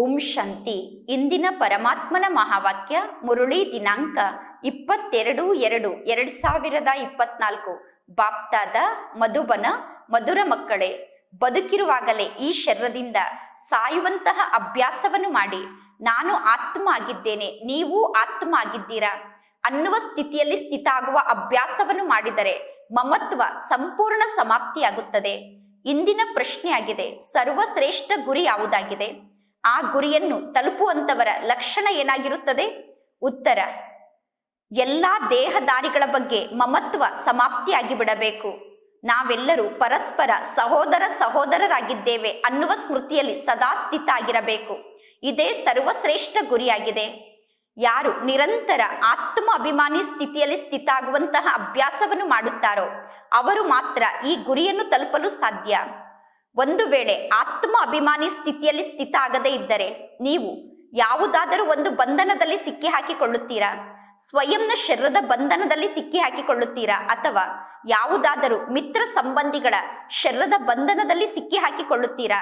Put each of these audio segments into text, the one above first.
ಓಂ ಶಾಂತಿ. ಇಂದಿನ ಪರಮಾತ್ಮನ ಮಹಾವಾಕ್ಯ ಮುರುಳಿ ದಿನಾಂಕ ಇಪ್ಪತ್ತೆರಡು ಎರಡು ಎರಡ್ ಸಾವಿರದ ಇಪ್ಪತ್ನಾಲ್ಕು. ಬಾಪ್ತಾದ, ಮಧುಬನ, ಮಧುರ ಮಕ್ಕಳೇ, ಬದುಕಿರುವಾಗಲೇ ಈ ಶರೀರದಿಂದ ಸಾಯುವಂತಹ ಅಭ್ಯಾಸವನ್ನು ಮಾಡಿ. ನಾನು ಆತ್ಮ ಆಗಿದ್ದೇನೆ ನೀವು ಆತ್ಮ ಆಗಿದ್ದೀರಾ ಅನ್ನುವ ಸ್ಥಿತಿಯಲ್ಲಿ ಸ್ಥಿತ ಆಗುವ ಅಭ್ಯಾಸವನ್ನು ಮಾಡಿದರೆ ಮಮತ್ವ ಸಂಪೂರ್ಣ ಸಮಾಪ್ತಿಯಾಗುತ್ತದೆ. ಇಂದಿನ ಪ್ರಶ್ನೆಯಾಗಿದೆ, ಸರ್ವಶ್ರೇಷ್ಠ ಗುರಿ ಯಾವುದಾಗಿದೆ? ಆ ಗುರಿಯನ್ನು ತಲುಪುವಂತವರ ಲಕ್ಷಣ ಏನಾಗಿರುತ್ತದೆ? ಉತ್ತರ, ಎಲ್ಲಾ ದೇಹದಾರಿಗಳ ಬಗ್ಗೆ ಮಮತ್ವ ಸಮಾಪ್ತಿಯಾಗಿ ಬಿಡಬೇಕು. ನಾವೆಲ್ಲರೂ ಪರಸ್ಪರ ಸಹೋದರ ಸಹೋದರರಾಗಿದ್ದೇವೆ ಅನ್ನುವ ಸ್ಮೃತಿಯಲ್ಲಿ ಸದಾ ಸ್ಥಿತ ಆಗಿರಬೇಕು ಇದೇ ಸರ್ವಶ್ರೇಷ್ಠ ಗುರಿಯಾಗಿದೆ. ಯಾರು ನಿರಂತರ ಆತ್ಮ ಅಭಿಮಾನಿ ಸ್ಥಿತಿಯಲ್ಲಿ ಸ್ಥಿತ ಆಗುವಂತಹ ಅಭ್ಯಾಸವನ್ನು ಮಾಡುತ್ತಾರೋ, ಅವರು ಮಾತ್ರ ಈ ಗುರಿಯನ್ನು ತಲುಪಲು ಸಾಧ್ಯ. ಒಂದು ವೇಳೆ ಆತ್ಮ ಅಭಿಮಾನಿ ಸ್ಥಿತಿಯಲ್ಲಿ ಸ್ಥಿತ ಆಗದೇ ಇದ್ದರೆ ನೀವು ಯಾವುದಾದರೂ ಒಂದು ಬಂಧನದಲ್ಲಿ ಸಿಕ್ಕಿ ಹಾಕಿಕೊಳ್ಳುತ್ತೀರಾ? ಸ್ವಯಂನ ಶರೀರದ ಬಂಧನದಲ್ಲಿ ಸಿಕ್ಕಿ ಹಾಕಿಕೊಳ್ಳುತ್ತೀರಾ? ಅಥವಾ ಯಾವುದಾದರೂ ಮಿತ್ರ ಸಂಬಂಧಿಗಳ ಶರೀರದ ಬಂಧನದಲ್ಲಿ ಸಿಕ್ಕಿ ಹಾಕಿಕೊಳ್ಳುತ್ತೀರಾ?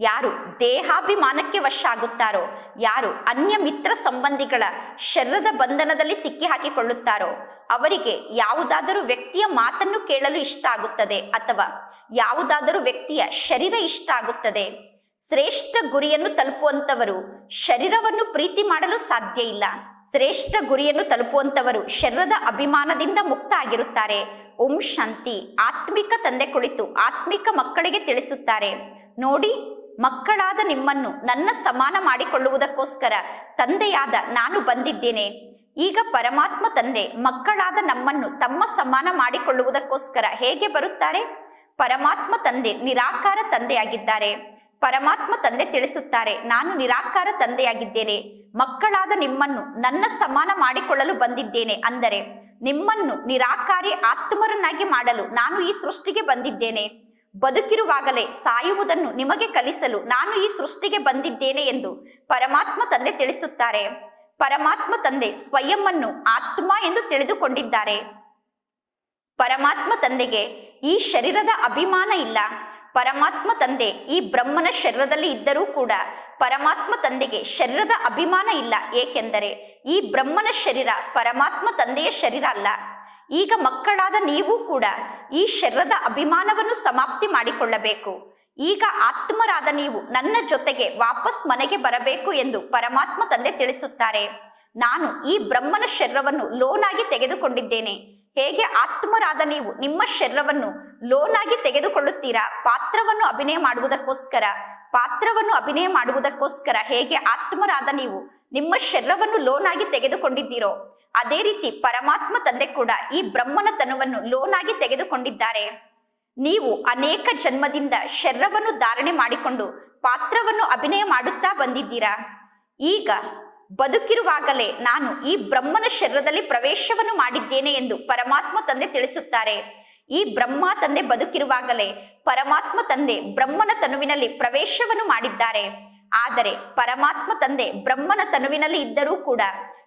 ಯಾರು ದೇಹಾಭಿಮಾನಕ್ಕೆ ವಶ ಆಗುತ್ತಾರೋ, ಯಾರು ಅನ್ಯ ಮಿತ್ರ ಸಂಬಂಧಿಗಳ ಶರೀರದ ಬಂಧನದಲ್ಲಿ ಸಿಕ್ಕಿ ಹಾಕಿಕೊಳ್ಳುತ್ತಾರೋ, ಅವರಿಗೆ ಯಾವುದಾದರೂ ವ್ಯಕ್ತಿಯ ಮಾತನ್ನು ಕೇಳಲು ಇಷ್ಟ ಆಗುತ್ತದೆ ಅಥವಾ ಯಾವುದಾದರೂ ವ್ಯಕ್ತಿಯ ಶರೀರ ಇಷ್ಟ ಆಗುತ್ತದೆ. ಶ್ರೇಷ್ಠ ಗುರಿಯನ್ನು ತಲುಪುವಂತವರು ಶರೀರವನ್ನು ಪ್ರೀತಿ ಮಾಡಲು ಸಾಧ್ಯ ಇಲ್ಲ. ಶ್ರೇಷ್ಠ ಗುರಿಯನ್ನು ತಲುಪುವಂತವರು ಶರೀರದ ಅಭಿಮಾನದಿಂದ ಮುಕ್ತ ಆಗಿರುತ್ತಾರೆ. ಓಂ ಶಾಂತಿ. ಆತ್ಮಿಕ ತಂದೆ ಕುಳಿತು ಆತ್ಮಿಕ ಮಕ್ಕಳಿಗೆ ತಿಳಿಸುತ್ತಾರೆ. ನೋಡಿ, ಮಕ್ಕಳಾದ ನಿಮ್ಮನ್ನು ನನ್ನ ಸಮಾನ ಮಾಡಿಕೊಳ್ಳುವುದಕ್ಕೋಸ್ಕರ ತಂದೆಯಾದ ನಾನು ಬಂದಿದ್ದೇನೆ. ಈಗ ಪರಮಾತ್ಮ ತಂದೆ ಮಕ್ಕಳಾದ ನಮ್ಮನ್ನು ತಮ್ಮ ಸಮಾನ ಮಾಡಿಕೊಳ್ಳುವುದಕ್ಕೋಸ್ಕರ ಹೇಗೆ ಬರುತ್ತಾರೆ? ಪರಮಾತ್ಮ ತಂದೆ, ನಿರಾಕಾರ ತಂದೆಯಾಗಿದ್ದಾರೆ. ಪರಮಾತ್ಮ ತಂದೆ ತಿಳಿಸುತ್ತಾರೆ, ನಾನು ನಿರಾಕಾರ ತಂದೆಯಾಗಿದ್ದೇನೆ. ಮಕ್ಕಳಾದ ನಿಮ್ಮನ್ನು ನನ್ನ ಸಮಾನ ಮಾಡಿಕೊಳ್ಳಲು ಬಂದಿದ್ದೇನೆ ಅಂದರೆ, ನಿಮ್ಮನ್ನು ನಿರಾಕಾರಿ ಆತ್ಮರನ್ನಾಗಿ ಮಾಡಲು ನಾನು ಈ ಸೃಷ್ಟಿಗೆ ಬಂದಿದ್ದೇನೆ. ಬದುಕಿರುವಾಗಲೇ ಸಾಯುವುದನ್ನು ನಿಮಗೆ ಕಲಿಸಲು ನಾನು ಈ ಸೃಷ್ಟಿಗೆ ಬಂದಿದ್ದೇನೆ ಎಂದು ಪರಮಾತ್ಮ ತಂದೆ ತಿಳಿಸುತ್ತಾರೆ. ಪರಮಾತ್ಮ ತಂದೆ ಸ್ವಯಂವನ್ನು ಆತ್ಮ ಎಂದು ತಿಳಿದುಕೊಂಡಿದ್ದಾರೆ. ಪರಮಾತ್ಮ ತಂದೆಗೆ ಈ ಶರೀರದ ಅಭಿಮಾನ ಇಲ್ಲ. ಪರಮಾತ್ಮ ತಂದೆ ಈ ಬ್ರಹ್ಮನ ಶರೀರದಲ್ಲಿ ಇದ್ದರೂ ಕೂಡ ಪರಮಾತ್ಮ ತಂದೆಗೆ ಶರೀರದ ಅಭಿಮಾನ ಇಲ್ಲ. ಏಕೆಂದರೆ ಈ ಬ್ರಹ್ಮನ ಶರೀರ ಪರಮಾತ್ಮ ತಂದೆಯ ಶರೀರ ಅಲ್ಲ. ಈಗ ಮಕ್ಕಳಾದ ನೀವು ಕೂಡ ಈ ಶರೀರದ ಅಭಿಮಾನವನ್ನು ಸಮಾಪ್ತಿ ಮಾಡಿಕೊಳ್ಳಬೇಕು. ಈಗ ಆತ್ಮರಾದ ನೀವು ನನ್ನ ಜೊತೆಗೆ ವಾಪಸ್ ಮನೆಗೆ ಬರಬೇಕು ಎಂದು ಪರಮಾತ್ಮ ತಂದೆ ತಿಳಿಸುತ್ತಾರೆ. ನಾನು ಈ ಬ್ರಹ್ಮನ ಶರೀರವನ್ನು ಲೋನಾಗಿ ತೆಗೆದುಕೊಂಡಿದ್ದೇನೆ. ಹೇಗೆ ಆತ್ಮರಾದ ನೀವು ನಿಮ್ಮ ಶರೀರವನ್ನು ಲೋನಾಗಿ ತೆಗೆದುಕೊಳ್ಳುತ್ತೀರಾ? ಪಾತ್ರವನ್ನು ಅಭಿನಯ ಮಾಡುವುದಕ್ಕೋಸ್ಕರ, ಪಾತ್ರವನ್ನು ಅಭಿನಯ ಮಾಡುವುದಕ್ಕೋಸ್ಕರ ಹೇಗೆ ಆತ್ಮರಾದ ನೀವು ನಿಮ್ಮ ಶರೀರವನ್ನು ಲೋನಾಗಿ ತೆಗೆದುಕೊಂಡಿದ್ದೀರೋ, ಅದೇ ರೀತಿ ಪರಮಾತ್ಮ ತಂದೆ ಕೂಡ ಈ ಬ್ರಹ್ಮನ ತನುವನ್ನು ಲೋನಾಗಿ ತೆಗೆದುಕೊಂಡಿದ್ದಾರೆ. ನೀವು ಅನೇಕ ಜನ್ಮದಿಂದ ಶರೀರವನ್ನು ಧಾರಣೆ ಮಾಡಿಕೊಂಡು ಪಾತ್ರವನ್ನು ಅಭಿನಯ ಮಾಡುತ್ತಾ ಬಂದಿದ್ದೀರಾ? ಈಗ ಬದುಕಿರುವಾಗಲೇ ನಾನು ಈ ಬ್ರಹ್ಮನ ಶರೀರದಲ್ಲಿ ಪ್ರವೇಶವನ್ನು ಮಾಡಿದ್ದೇನೆ ಎಂದು ಪರಮಾತ್ಮ ತಂದೆ ತಿಳಿಸುತ್ತಾರೆ. ಈ ಬ್ರಹ್ಮ ತಂದೆ ಬದುಕಿರುವಾಗಲೇ ಪರಮಾತ್ಮ ತಂದೆ ಬ್ರಹ್ಮನ ತನುವಿನಲ್ಲಿ ಪ್ರವೇಶವನ್ನು ಮಾಡಿದ್ದಾರೆ. ಆದರೆ ಪರಮಾತ್ಮ ತಂದೆ ಬ್ರಹ್ಮನ ತನುವಿನಲ್ಲಿ ಇದ್ದರೂ ಕೂಡ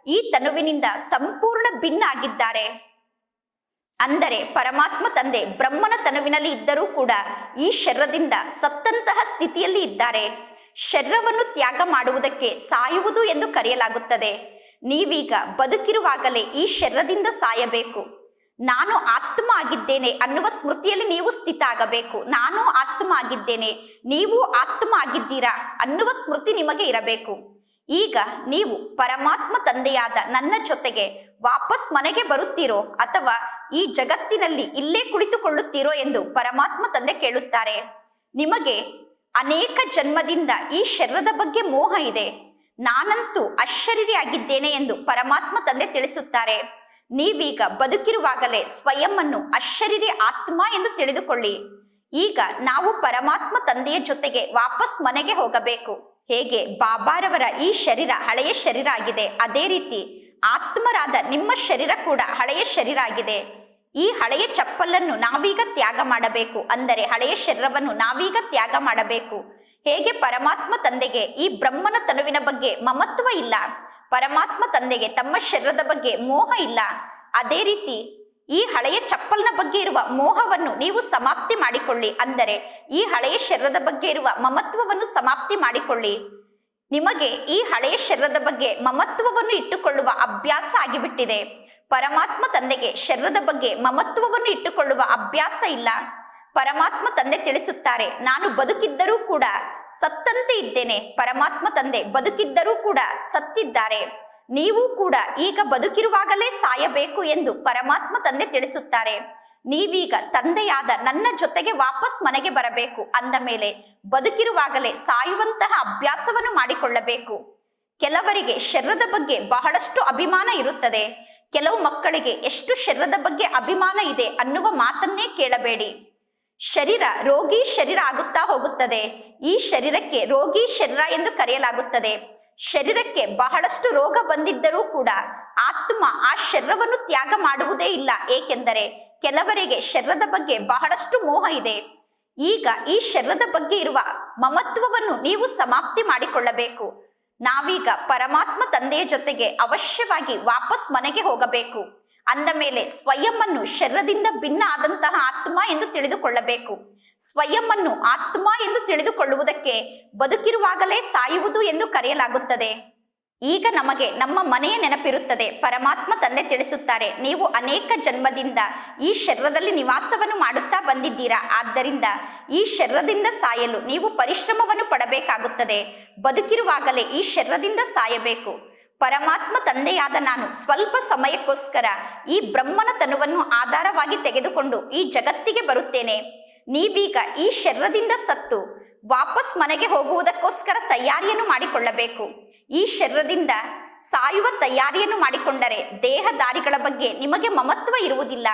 ಈ ತನುವಿನಿಂದ ಸಂಪೂರ್ಣ ಭಿನ್ನ ಆಗಿದ್ದಾರೆ. ಅಂದರೆ ಪರಮಾತ್ಮ ತಂದೆ ಬ್ರಹ್ಮನ ತನುವಿನಲ್ಲಿ ಇದ್ದರೂ ಕೂಡ ಈ ಶರೀರದಿಂದ ಸತ್ತಂತಹ ಸ್ಥಿತಿಯಲ್ಲಿ ಇದ್ದಾರೆ. ಶರೀರವನ್ನು ತ್ಯಾಗ ಮಾಡುವುದಕ್ಕೆ ಸಾಯುವುದು ಎಂದು ಕರೆಯಲಾಗುತ್ತದೆ. ನೀವೀಗ ಬದುಕಿರುವಾಗಲೇ ಈ ಶರೀರದಿಂದ ಸಾಯಬೇಕು. ನಾನು ಆತ್ಮ ಆಗಿದ್ದೇನೆ ಅನ್ನುವ ಸ್ಮೃತಿಯಲ್ಲಿ ನೀವು ಸ್ಥಿತ ಆಗಬೇಕು. ನಾನು ಆತ್ಮ ಆಗಿದ್ದೇನೆ ನೀವು ಆತ್ಮ ಆಗಿದ್ದೀರಾ ಅನ್ನುವ ಸ್ಮೃತಿ ನಿಮಗೆ ಇರಬೇಕು. ಈಗ ನೀವು ಪರಮಾತ್ಮ ತಂದೆಯಾದ ನನ್ನ ಜೊತೆಗೆ ವಾಪಸ್ ಮನೆಗೆ ಬರುತ್ತೀರೋ ಅಥವಾ ಈ ಜಗತ್ತಿನಲ್ಲಿ ಇಲ್ಲೇ ಕುಳಿತುಕೊಳ್ಳುತ್ತೀರೋ ಎಂದು ಪರಮಾತ್ಮ ತಂದೆ ಕೇಳುತ್ತಾರೆ. ನಿಮಗೆ ಅನೇಕ ಜನ್ಮದಿಂದ ಈ ಶರೀರದ ಬಗ್ಗೆ ಮೋಹ ಇದೆ. ನಾನಂತೂ ಅಶರೀರಿಯಾಗಿದ್ದೇನೆ ಎಂದು ಪರಮಾತ್ಮ ತಂದೆ ತಿಳಿಸುತ್ತಾರೆ. ನೀವೀಗ ಬದುಕಿರುವಾಗಲೇ ಸ್ವಯಂವನ್ನು ಅಶರೀರಿ ಆತ್ಮ ಎಂದು ತಿಳಿದುಕೊಳ್ಳಿ. ಈಗ ನಾವು ಪರಮಾತ್ಮ ತಂದೆಯ ಜೊತೆಗೆ ವಾಪಸ್ ಮನೆಗೆ ಹೋಗಬೇಕು. ಹೇಗೆ? ಬಾಬಾರವರ ಈ ಶರೀರ ಹಳೆಯ ಶರೀರ ಆಗಿದೆ. ಅದೇ ರೀತಿ ಆತ್ಮರಾದ ನಿಮ್ಮ ಶರೀರ ಕೂಡ ಹಳೆಯ ಶರೀರ ಆಗಿದೆ. ಈ ಹಳೆಯ ಚಪ್ಪಲನ್ನು ನಾವೀಗ ತ್ಯಾಗ ಮಾಡಬೇಕು ಅಂದರೆ ಹಳೆಯ ಶರೀರವನ್ನು ನಾವೀಗ ತ್ಯಾಗ ಮಾಡಬೇಕು. ಹೇಗೆ ಪರಮಾತ್ಮ ತಂದೆಗೆ ಈ ಬ್ರಹ್ಮನ ತನುವಿನ ಬಗ್ಗೆ ಮಮತ್ವ ಇಲ್ಲ. ಪರಮಾತ್ಮ ತಂದೆಗೆ ತಮ್ಮ ಶರೀರದ ಬಗ್ಗೆ ಮೋಹ ಇಲ್ಲ. ಅದೇ ರೀತಿ ಈ ಹಳೆಯ ಚಪ್ಪಲ್ನ ಬಗ್ಗೆ ಇರುವ ಮೋಹವನ್ನು ನೀವು ಸಮಾಪ್ತಿ ಮಾಡಿಕೊಳ್ಳಿ ಅಂದರೆ ಈ ಹಳೆಯ ಶರೀರದ ಬಗ್ಗೆ ಇರುವ ಮಮತ್ವವನ್ನು ಸಮಾಪ್ತಿ ಮಾಡಿಕೊಳ್ಳಿ. ನಿಮಗೆ ಈ ಹಳೆಯ ಶರೀರದ ಬಗ್ಗೆ ಮಮತ್ವವನ್ನು ಇಟ್ಟುಕೊಳ್ಳುವ ಅಭ್ಯಾಸ ಆಗಿಬಿಟ್ಟಿದೆ. ಪರಮಾತ್ಮ ತಂದೆಗೆ ಶರೀರದ ಬಗ್ಗೆ ಮಮತ್ವವನ್ನು ಇಟ್ಟುಕೊಳ್ಳುವ ಅಭ್ಯಾಸ ಇಲ್ಲ. ಪರಮಾತ್ಮ ತಂದೆ ತಿಳಿಸುತ್ತಾರೆ, ನಾನು ಬದುಕಿದ್ದರೂ ಕೂಡ ಸತ್ತಂತೆ ಇದ್ದೇನೆ. ಪರಮಾತ್ಮ ತಂದೆ ಬದುಕಿದ್ದರೂ ಕೂಡ ಸತ್ತಿದ್ದಾರೆ. ನೀವು ಕೂಡ ಈಗ ಬದುಕಿರುವಾಗಲೇ ಸಾಯಬೇಕು ಎಂದು ಪರಮಾತ್ಮ ತಂದೆ ತಿಳಿಸುತ್ತಾರೆ. ನೀವೀಗ ತಂದೆಯಾದ ನನ್ನ ಜೊತೆಗೆ ವಾಪಸ್ ಮನೆಗೆ ಬರಬೇಕು. ಅಂದ ಮೇಲೆ ಬದುಕಿರುವಾಗಲೇ ಸಾಯುವಂತಹ ಅಭ್ಯಾಸವನ್ನು ಮಾಡಿಕೊಳ್ಳಬೇಕು. ಕೆಲವರಿಗೆ ಶರೀರದ ಬಗ್ಗೆ ಬಹಳಷ್ಟು ಅಭಿಮಾನ ಇರುತ್ತದೆ. ಕೆಲವು ಮಕ್ಕಳಿಗೆ ಎಷ್ಟು ಶರೀರದ ಬಗ್ಗೆ ಅಭಿಮಾನ ಇದೆ ಅನ್ನುವ ಮಾತನ್ನೇ ಕೇಳಬೇಡಿ. ಶರೀರ ರೋಗಿ ಶರೀರ ಆಗುತ್ತಾ ಹೋಗುತ್ತದೆ. ಈ ಶರೀರಕ್ಕೆ ರೋಗಿ ಶರೀರ ಎಂದು ಕರೆಯಲಾಗುತ್ತದೆ. ಶರೀರಕ್ಕೆ ಬಹಳಷ್ಟು ರೋಗ ಬಂದಿದ್ದರೂ ಕೂಡ ಆತ್ಮ ಆ ಶರೀರವನ್ನು ತ್ಯಾಗ ಮಾಡುವುದೇ ಇಲ್ಲ. ಏಕೆಂದರೆ ಕೆಲವರಿಗೆ ಶರೀರದ ಬಗ್ಗೆ ಬಹಳಷ್ಟು ಮೋಹ ಇದೆ. ಈಗ ಈ ಶರೀರದ ಬಗ್ಗೆ ಇರುವ ಮಮತ್ವವನ್ನು ನೀವು ಸಮಾಪ್ತಿ ಮಾಡಿಕೊಳ್ಳಬೇಕು. ನಾವೀಗ ಪರಮಾತ್ಮ ತಂದೆಯ ಜೊತೆಗೆ ಅವಶ್ಯವಾಗಿ ವಾಪಸ್ ಮನೆಗೆ ಹೋಗಬೇಕು. ಅಂದ ಮೇಲೆ ಸ್ವಯಂವನ್ನು ಶರೀರದಿಂದ ಭಿನ್ನ ಆದಂತಹ ಆತ್ಮ ಎಂದು ತಿಳಿದುಕೊಳ್ಳಬೇಕು. ಸ್ವಯಂನ್ನು ಆತ್ಮ ಎಂದು ತಿಳಿದುಕೊಳ್ಳುವುದಕ್ಕೆ ಬದುಕಿರುವಾಗಲೇ ಸಾಯುವುದು ಎಂದು ಕರೆಯಲಾಗುತ್ತದೆ. ಈಗ ನಮಗೆ ನಮ್ಮ ಮನೆಯ ನೆನಪಿರುತ್ತದೆ. ಪರಮಾತ್ಮ ತಂದೆ ತಿಳಿಸುತ್ತಾರೆ, ನೀವು ಅನೇಕ ಜನ್ಮದಿಂದ ಈ ಶರೀರದಲ್ಲಿ ನಿವಾಸವನ್ನು ಮಾಡುತ್ತಾ ಬಂದಿದ್ದೀರಾ. ಆದ್ದರಿಂದ ಈ ಶರೀರದಿಂದ ಸಾಯಲು ನೀವು ಪರಿಶ್ರಮವನ್ನು ಪಡಬೇಕಾಗುತ್ತದೆ. ಬದುಕಿರುವಾಗಲೇ ಈ ಶರೀರದಿಂದ ಸಾಯಬೇಕು. ಪರಮಾತ್ಮ ತಂದೆಯಾದ ನಾನು ಸ್ವಲ್ಪ ಸಮಯಕ್ಕೋಸ್ಕರ ಈ ಬ್ರಹ್ಮನ ತನುವನ್ನು ಆಧಾರವಾಗಿ ತೆಗೆದುಕೊಂಡು ಈ ಜಗತ್ತಿಗೆ ಬರುತ್ತೇನೆ. ನೀವೀಗ ಈ ಶರೀರದಿಂದ ಸತ್ತು ವಾಪಸ್ ಮನೆಗೆ ಹೋಗುವುದಕ್ಕೋಸ್ಕರ ತಯಾರಿಯನ್ನು ಮಾಡಿಕೊಳ್ಳಬೇಕು. ಈ ಶರೀರದಿಂದ ಸಾಯುವ ತಯಾರಿಯನ್ನು ಮಾಡಿಕೊಂಡರೆ ದೇಹದಾರಿಗಳ ಬಗ್ಗೆ ನಿಮಗೆ ಮಮತ್ವ ಇರುವುದಿಲ್ಲ.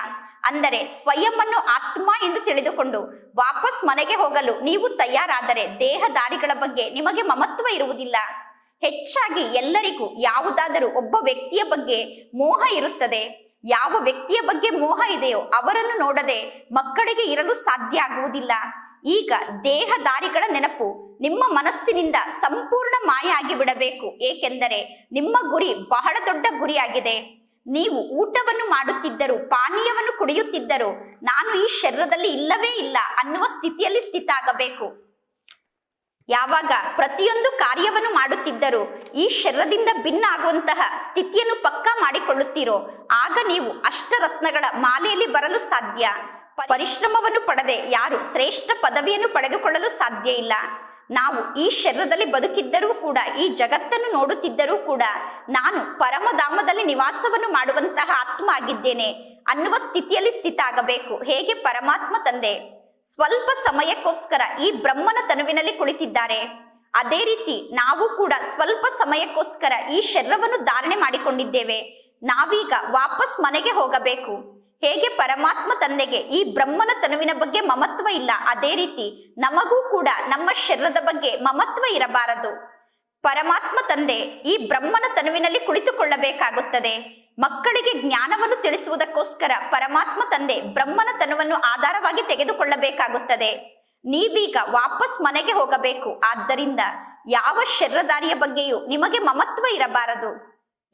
ಅಂದರೆ ಸ್ವಯಂವನ್ನು ಆತ್ಮ ಎಂದು ತಿಳಿದುಕೊಂಡು ವಾಪಸ್ ಮನೆಗೆ ಹೋಗಲು ನೀವು ತಯಾರಾದರೆ ದೇಹದಾರಿಗಳ ಬಗ್ಗೆ ನಿಮಗೆ ಮಮತ್ವ ಇರುವುದಿಲ್ಲ. ಹೆಚ್ಚಾಗಿ ಎಲ್ಲರಿಗೂ ಯಾವುದಾದರೂ ಒಬ್ಬ ವ್ಯಕ್ತಿಯ ಬಗ್ಗೆ ಮೋಹ ಇರುತ್ತದೆ. ಯಾವ ವ್ಯಕ್ತಿಯ ಬಗ್ಗೆ ಮೋಹ ಇದೆಯೋ ಅವರನ್ನು ನೋಡದೆ ಮಕ್ಕಳಿಗೆ ಇರಲು ಸಾಧ್ಯ ಆಗುವುದಿಲ್ಲ. ಈಗ ದೇಹದಾರಿಗಳ ನೆನಪು ನಿಮ್ಮ ಮನಸ್ಸಿನಿಂದ ಸಂಪೂರ್ಣ ಮಾಯ ಆಗಿ ಬಿಡಬೇಕು, ಏಕೆಂದರೆ ನಿಮ್ಮ ಗುರಿ ಬಹಳ ದೊಡ್ಡ ಗುರಿಯಾಗಿದೆ. ನೀವು ಊಟವನ್ನು ಮಾಡುತ್ತಿದ್ದರು ಪಾನೀಯವನ್ನು ಕುಡಿಯುತ್ತಿದ್ದರು ನಾನು ಈ ಶರೀರದಲ್ಲಿ ಇಲ್ಲವೇ ಇಲ್ಲ ಅನ್ನುವ ಸ್ಥಿತಿಯಲ್ಲಿ ಸ್ಥಿತ ಆಗಬೇಕು ಯಾವಾಗ ಪ್ರತಿಯೊಂದು ಕಾರ್ಯವನ್ನು ಮಾಡುತ್ತಿದ್ದರೂ ಈ ಶರೀರದಿಂದ ಭಿನ್ನ ಆಗುವಂತಹ ಸ್ಥಿತಿಯನ್ನು ಪಕ್ಕಾ ಮಾಡಿಕೊಳ್ಳುತ್ತೀರೋ, ಆಗ ನೀವು ಅಷ್ಟರತ್ನಗಳ ಮಾಲೆಯಲ್ಲಿ ಬರಲು ಸಾಧ್ಯ. ಪರಿಶ್ರಮವನ್ನು ಪಡೆದೆ ಯಾರು ಶ್ರೇಷ್ಠ ಪದವಿಯನ್ನು ಪಡೆದುಕೊಳ್ಳಲು ಸಾಧ್ಯ ಇಲ್ಲ. ನಾವು ಈ ಶರೀರದಲ್ಲಿ ಬದುಕಿದ್ದರೂ ಕೂಡ, ಈ ಜಗತ್ತನ್ನು ನೋಡುತ್ತಿದ್ದರೂ ಕೂಡ, ನಾನು ಪರಮಧಾಮದಲ್ಲಿ ನಿವಾಸವನ್ನು ಮಾಡುವಂತಹ ಆತ್ಮ ಆಗಿದ್ದೇನೆ. ಅನ್ನುವ ಸ್ಥಿತಿಯಲ್ಲಿ ಸ್ಥಿತ ಆಗಬೇಕು ಹೇಗೆ? ಪರಮಾತ್ಮ ತಂದೆ. ಸ್ವಲ್ಪ ಸಮಯಕ್ಕೋಸ್ಕರ ಈ ಬ್ರಹ್ಮನ ತನುವಿನಲ್ಲಿ ಕುಳಿತಿದ್ದಾರೆ. ಅದೇ ರೀತಿ ನಾವು ಕೂಡ ಸ್ವಲ್ಪ ಸಮಯಕ್ಕೋಸ್ಕರ ಈ ಶರೀರವನ್ನು ಧಾರಣೆ ಮಾಡಿಕೊಂಡಿದ್ದೇವೆ. ನಾವೀಗ ವಾಪಸ್ ಮನೆಗೆ ಹೋಗಬೇಕು. ಹೇಗೆ ಪರಮಾತ್ಮ ತಂದೆಗೆ ಈ ಬ್ರಹ್ಮನ ತನುವಿನ ಬಗ್ಗೆ ಮಮತ್ವ ಇಲ್ಲ, ಅದೇ ರೀತಿ ನಮಗೂ ಕೂಡ ನಮ್ಮ ಶರೀರದ ಬಗ್ಗೆ ಮಮತ್ವ ಇರಬಾರದು. ಪರಮಾತ್ಮ ತಂದೆ ಈ ಬ್ರಹ್ಮನ ತನುವಿನಲ್ಲಿ ಕುಳಿತುಕೊಳ್ಳಬೇಕಾಗುತ್ತದೆ. ಮಕ್ಕಳಿಗೆ ಜ್ಞಾನವನ್ನು ತಿಳಿಸುವುದಕ್ಕೋಸ್ಕರ ಪರಮಾತ್ಮ ತಂದೆ ಬ್ರಹ್ಮನ ತನುವನ್ನು ಆಧಾರವಾಗಿ ತೆಗೆದುಕೊಳ್ಳಬೇಕಾಗುತ್ತದೆ. ನೀವೀಗ ವಾಪಸ್ ಮನೆಗೆ ಹೋಗಬೇಕು, ಆದ್ದರಿಂದ ಯಾವ ಶರೀರದಾರಿಯ ಬಗ್ಗೆಯೂ ನಿಮಗೆ ಮಮತ್ವ ಇರಬಾರದು.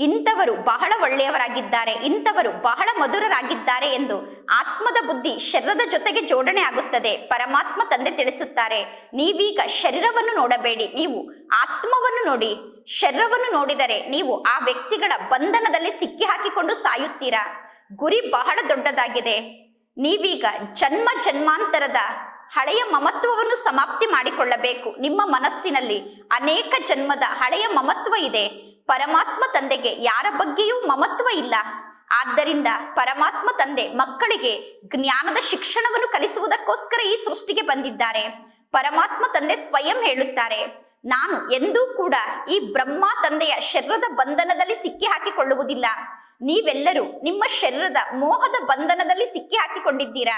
ಇಂಥವರು ಬಹಳ ಒಳ್ಳೆಯವರಾಗಿದ್ದಾರೆ, ಇಂಥವರು ಬಹಳ ಮಧುರರಾಗಿದ್ದಾರೆ ಎಂದು ಆತ್ಮದ ಬುದ್ಧಿ ಶರೀರದ ಜೊತೆಗೆ ಜೋಡಣೆ ಆಗುತ್ತದೆ, ಪರಮಾತ್ಮ ತಂದೆ ತಿಳಿಸುತ್ತಾರೆ. ನೀವೀಗ ಶರೀರವನ್ನು ನೋಡಬೇಡಿ, ನೀವು ಆತ್ಮವನ್ನು ನೋಡಿ. ಶರೀರವನ್ನು ನೋಡಿದರೆ ನೀವು ಆ ವ್ಯಕ್ತಿಗಳ ಬಂಧನದಲ್ಲಿ ಸಿಕ್ಕಿ ಹಾಕಿಕೊಂಡು ಸಾಯುತ್ತೀರಾ? ಗುರಿ ಬಹಳ ದೊಡ್ಡದಾಗಿದೆ. ನೀವೀಗ ಜನ್ಮ ಜನ್ಮಾಂತರದ ಹಳೆಯ ಮಮತ್ವವನ್ನು ಸಮಾಪ್ತಿ ಮಾಡಿಕೊಳ್ಳಬೇಕು. ನಿಮ್ಮ ಮನಸ್ಸಿನಲ್ಲಿ ಅನೇಕ ಜನ್ಮದ ಹಳೆಯ ಮಮತ್ವ ಇದೆ. ಪರಮಾತ್ಮ ತಂದೆಗೆ ಯಾರ ಬಗ್ಗೆಯೂ ಮಮತ್ವ ಇಲ್ಲ. ಆದ್ದರಿಂದ ಪರಮಾತ್ಮ ತಂದೆ ಮಕ್ಕಳಿಗೆ ಜ್ಞಾನದ ಶಿಕ್ಷಣವನ್ನು ಕಲಿಸುವುದಕ್ಕೋಸ್ಕರ ಈ ಸೃಷ್ಟಿಗೆ ಬಂದಿದ್ದಾರೆ. ಪರಮಾತ್ಮ ತಂದೆ ಸ್ವಯಂ ಹೇಳುತ್ತಾರೆ, ನಾನು ಎಂದೂ ಕೂಡ ಈ ಬ್ರಹ್ಮ ತಂದೆಯ ಶರೀರದ ಬಂಧನದಲ್ಲಿ ಸಿಕ್ಕಿ ಹಾಕಿಕೊಳ್ಳುವುದಿಲ್ಲ ನೀವೆಲ್ಲರೂ ನಿಮ್ಮ ಶರೀರದ ಮೋಹದ ಬಂಧನದಲ್ಲಿ ಸಿಕ್ಕಿ ಹಾಕಿಕೊಂಡಿದ್ದೀರಾ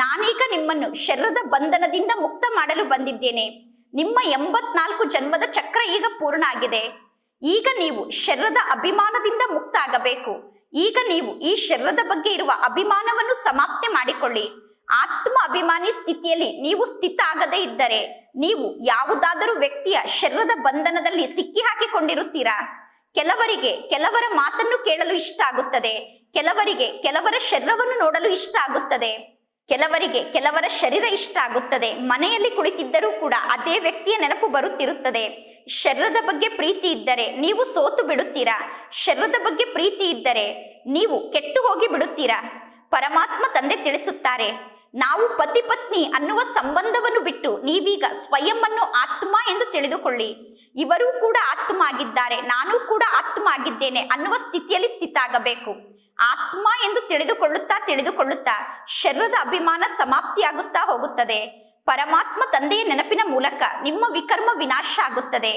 ನಾನೀಗ ನಿಮ್ಮನ್ನು ಶರೀರದ ಬಂಧನದಿಂದ ಮುಕ್ತ ಮಾಡಲು ಬಂದಿದ್ದೇನೆ. ನಿಮ್ಮ ಎಂಬತ್ನಾಲ್ಕು ಜನ್ಮದ ಚಕ್ರ ಈಗ ಪೂರ್ಣ ಆಗಿದೆ ಈಗ ನೀವು ಶರೀರದ ಅಭಿಮಾನದಿಂದ ಮುಕ್ತ ಆಗಬೇಕು ಈಗ ನೀವು ಈ ಶರೀರದ ಬಗ್ಗೆ ಇರುವ ಅಭಿಮಾನವನ್ನು ಸಮಾಪ್ತಿ ಮಾಡಿಕೊಳ್ಳಿ. ಆತ್ಮ ಅಭಿಮಾನಿ ಸ್ಥಿತಿಯಲ್ಲಿ ನೀವು ಸ್ಥಿತ ಆಗದೇ ಇದ್ದರೆ ನೀವು ಯಾವುದಾದರೂ ವ್ಯಕ್ತಿಯ ಶರೀರದ ಬಂಧನದಲ್ಲಿ ಸಿಕ್ಕಿ ಹಾಕಿಕೊಂಡಿರುತ್ತೀರಾ? ಕೆಲವರಿಗೆ ಕೆಲವರ ಮಾತನ್ನು ಕೇಳಲು ಇಷ್ಟ ಆಗುತ್ತದೆ. ಕೆಲವರಿಗೆ ಕೆಲವರ ಶರೀರವನ್ನು ನೋಡಲು ಇಷ್ಟ ಆಗುತ್ತದೆ. ಕೆಲವರಿಗೆ ಕೆಲವರ ಶರೀರ ಇಷ್ಟ ಆಗುತ್ತದೆ. ಮನೆಯಲ್ಲಿ ಕುಳಿತಿದ್ದರೂ ಕೂಡ ಅದೇ ವ್ಯಕ್ತಿಯ ನೆನಪು ಬರುತ್ತಿರುತ್ತದೆ. ಶರೀರದ ಬಗ್ಗೆ ಪ್ರೀತಿ ಇದ್ದರೆ ನೀವು ಸೋತು ಬಿಡುತ್ತೀರಾ? ಶರೀರದ ಬಗ್ಗೆ ಪ್ರೀತಿ ಇದ್ದರೆ ನೀವು ಕೆಟ್ಟು ಹೋಗಿ ಬಿಡುತ್ತೀರಾ? ಪರಮಾತ್ಮ ತಂದೆ ತಿಳಿಸುತ್ತಾರೆ, ನಾವು ಪತಿ ಪತ್ನಿ ಅನ್ನುವ ಸಂಬಂಧವನ್ನು ಬಿಟ್ಟು ನೀವೀಗ ಸ್ವಯಂ ಅನ್ನು ಆತ್ಮ ಎಂದು ತಿಳಿದುಕೊಳ್ಳಿ. ಇವರೂ ಕೂಡ ಆತ್ಮ ಆಗಿದ್ದಾರೆ, ನಾನು ಕೂಡ ಆತ್ಮ ಆಗಿದ್ದೇನೆ ಅನ್ನುವ ಸ್ಥಿತಿಯಲ್ಲಿ ಸ್ಥಿತಾಗಬೇಕು ಆತ್ಮ ಎಂದು ತಿಳಿದುಕೊಳ್ಳುತ್ತಾ ತಿಳಿದುಕೊಳ್ಳುತ್ತಾ ಶರೀರದ ಅಭಿಮಾನ ಸಮಾಪ್ತಿಯಾಗುತ್ತಾ ಹೋಗುತ್ತದೆ. ಪರಮಾತ್ಮ ತಂದೆಯ ನೆನಪಿನ ಮೂಲಕ ನಿಮ್ಮ ವಿಕರ್ಮ ವಿನಾಶ ಆಗುತ್ತದೆ.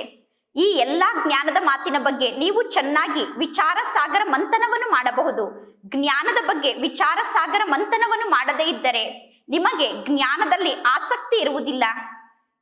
ಈ ಎಲ್ಲಾ ಜ್ಞಾನದ ಮಾತಿನ ಬಗ್ಗೆ ನೀವು ಚೆನ್ನಾಗಿ ವಿಚಾರ ಸಾಗರ ಮಂಥನವನ್ನು ಮಾಡಬಹುದು. ಜ್ಞಾನದ ಬಗ್ಗೆ ವಿಚಾರ ಸಾಗರ ಮಂಥನವನ್ನು ಮಾಡದೇ ಇದ್ದರೆ ನಿಮಗೆ ಜ್ಞಾನದಲ್ಲಿ ಆಸಕ್ತಿ ಇರುವುದಿಲ್ಲ.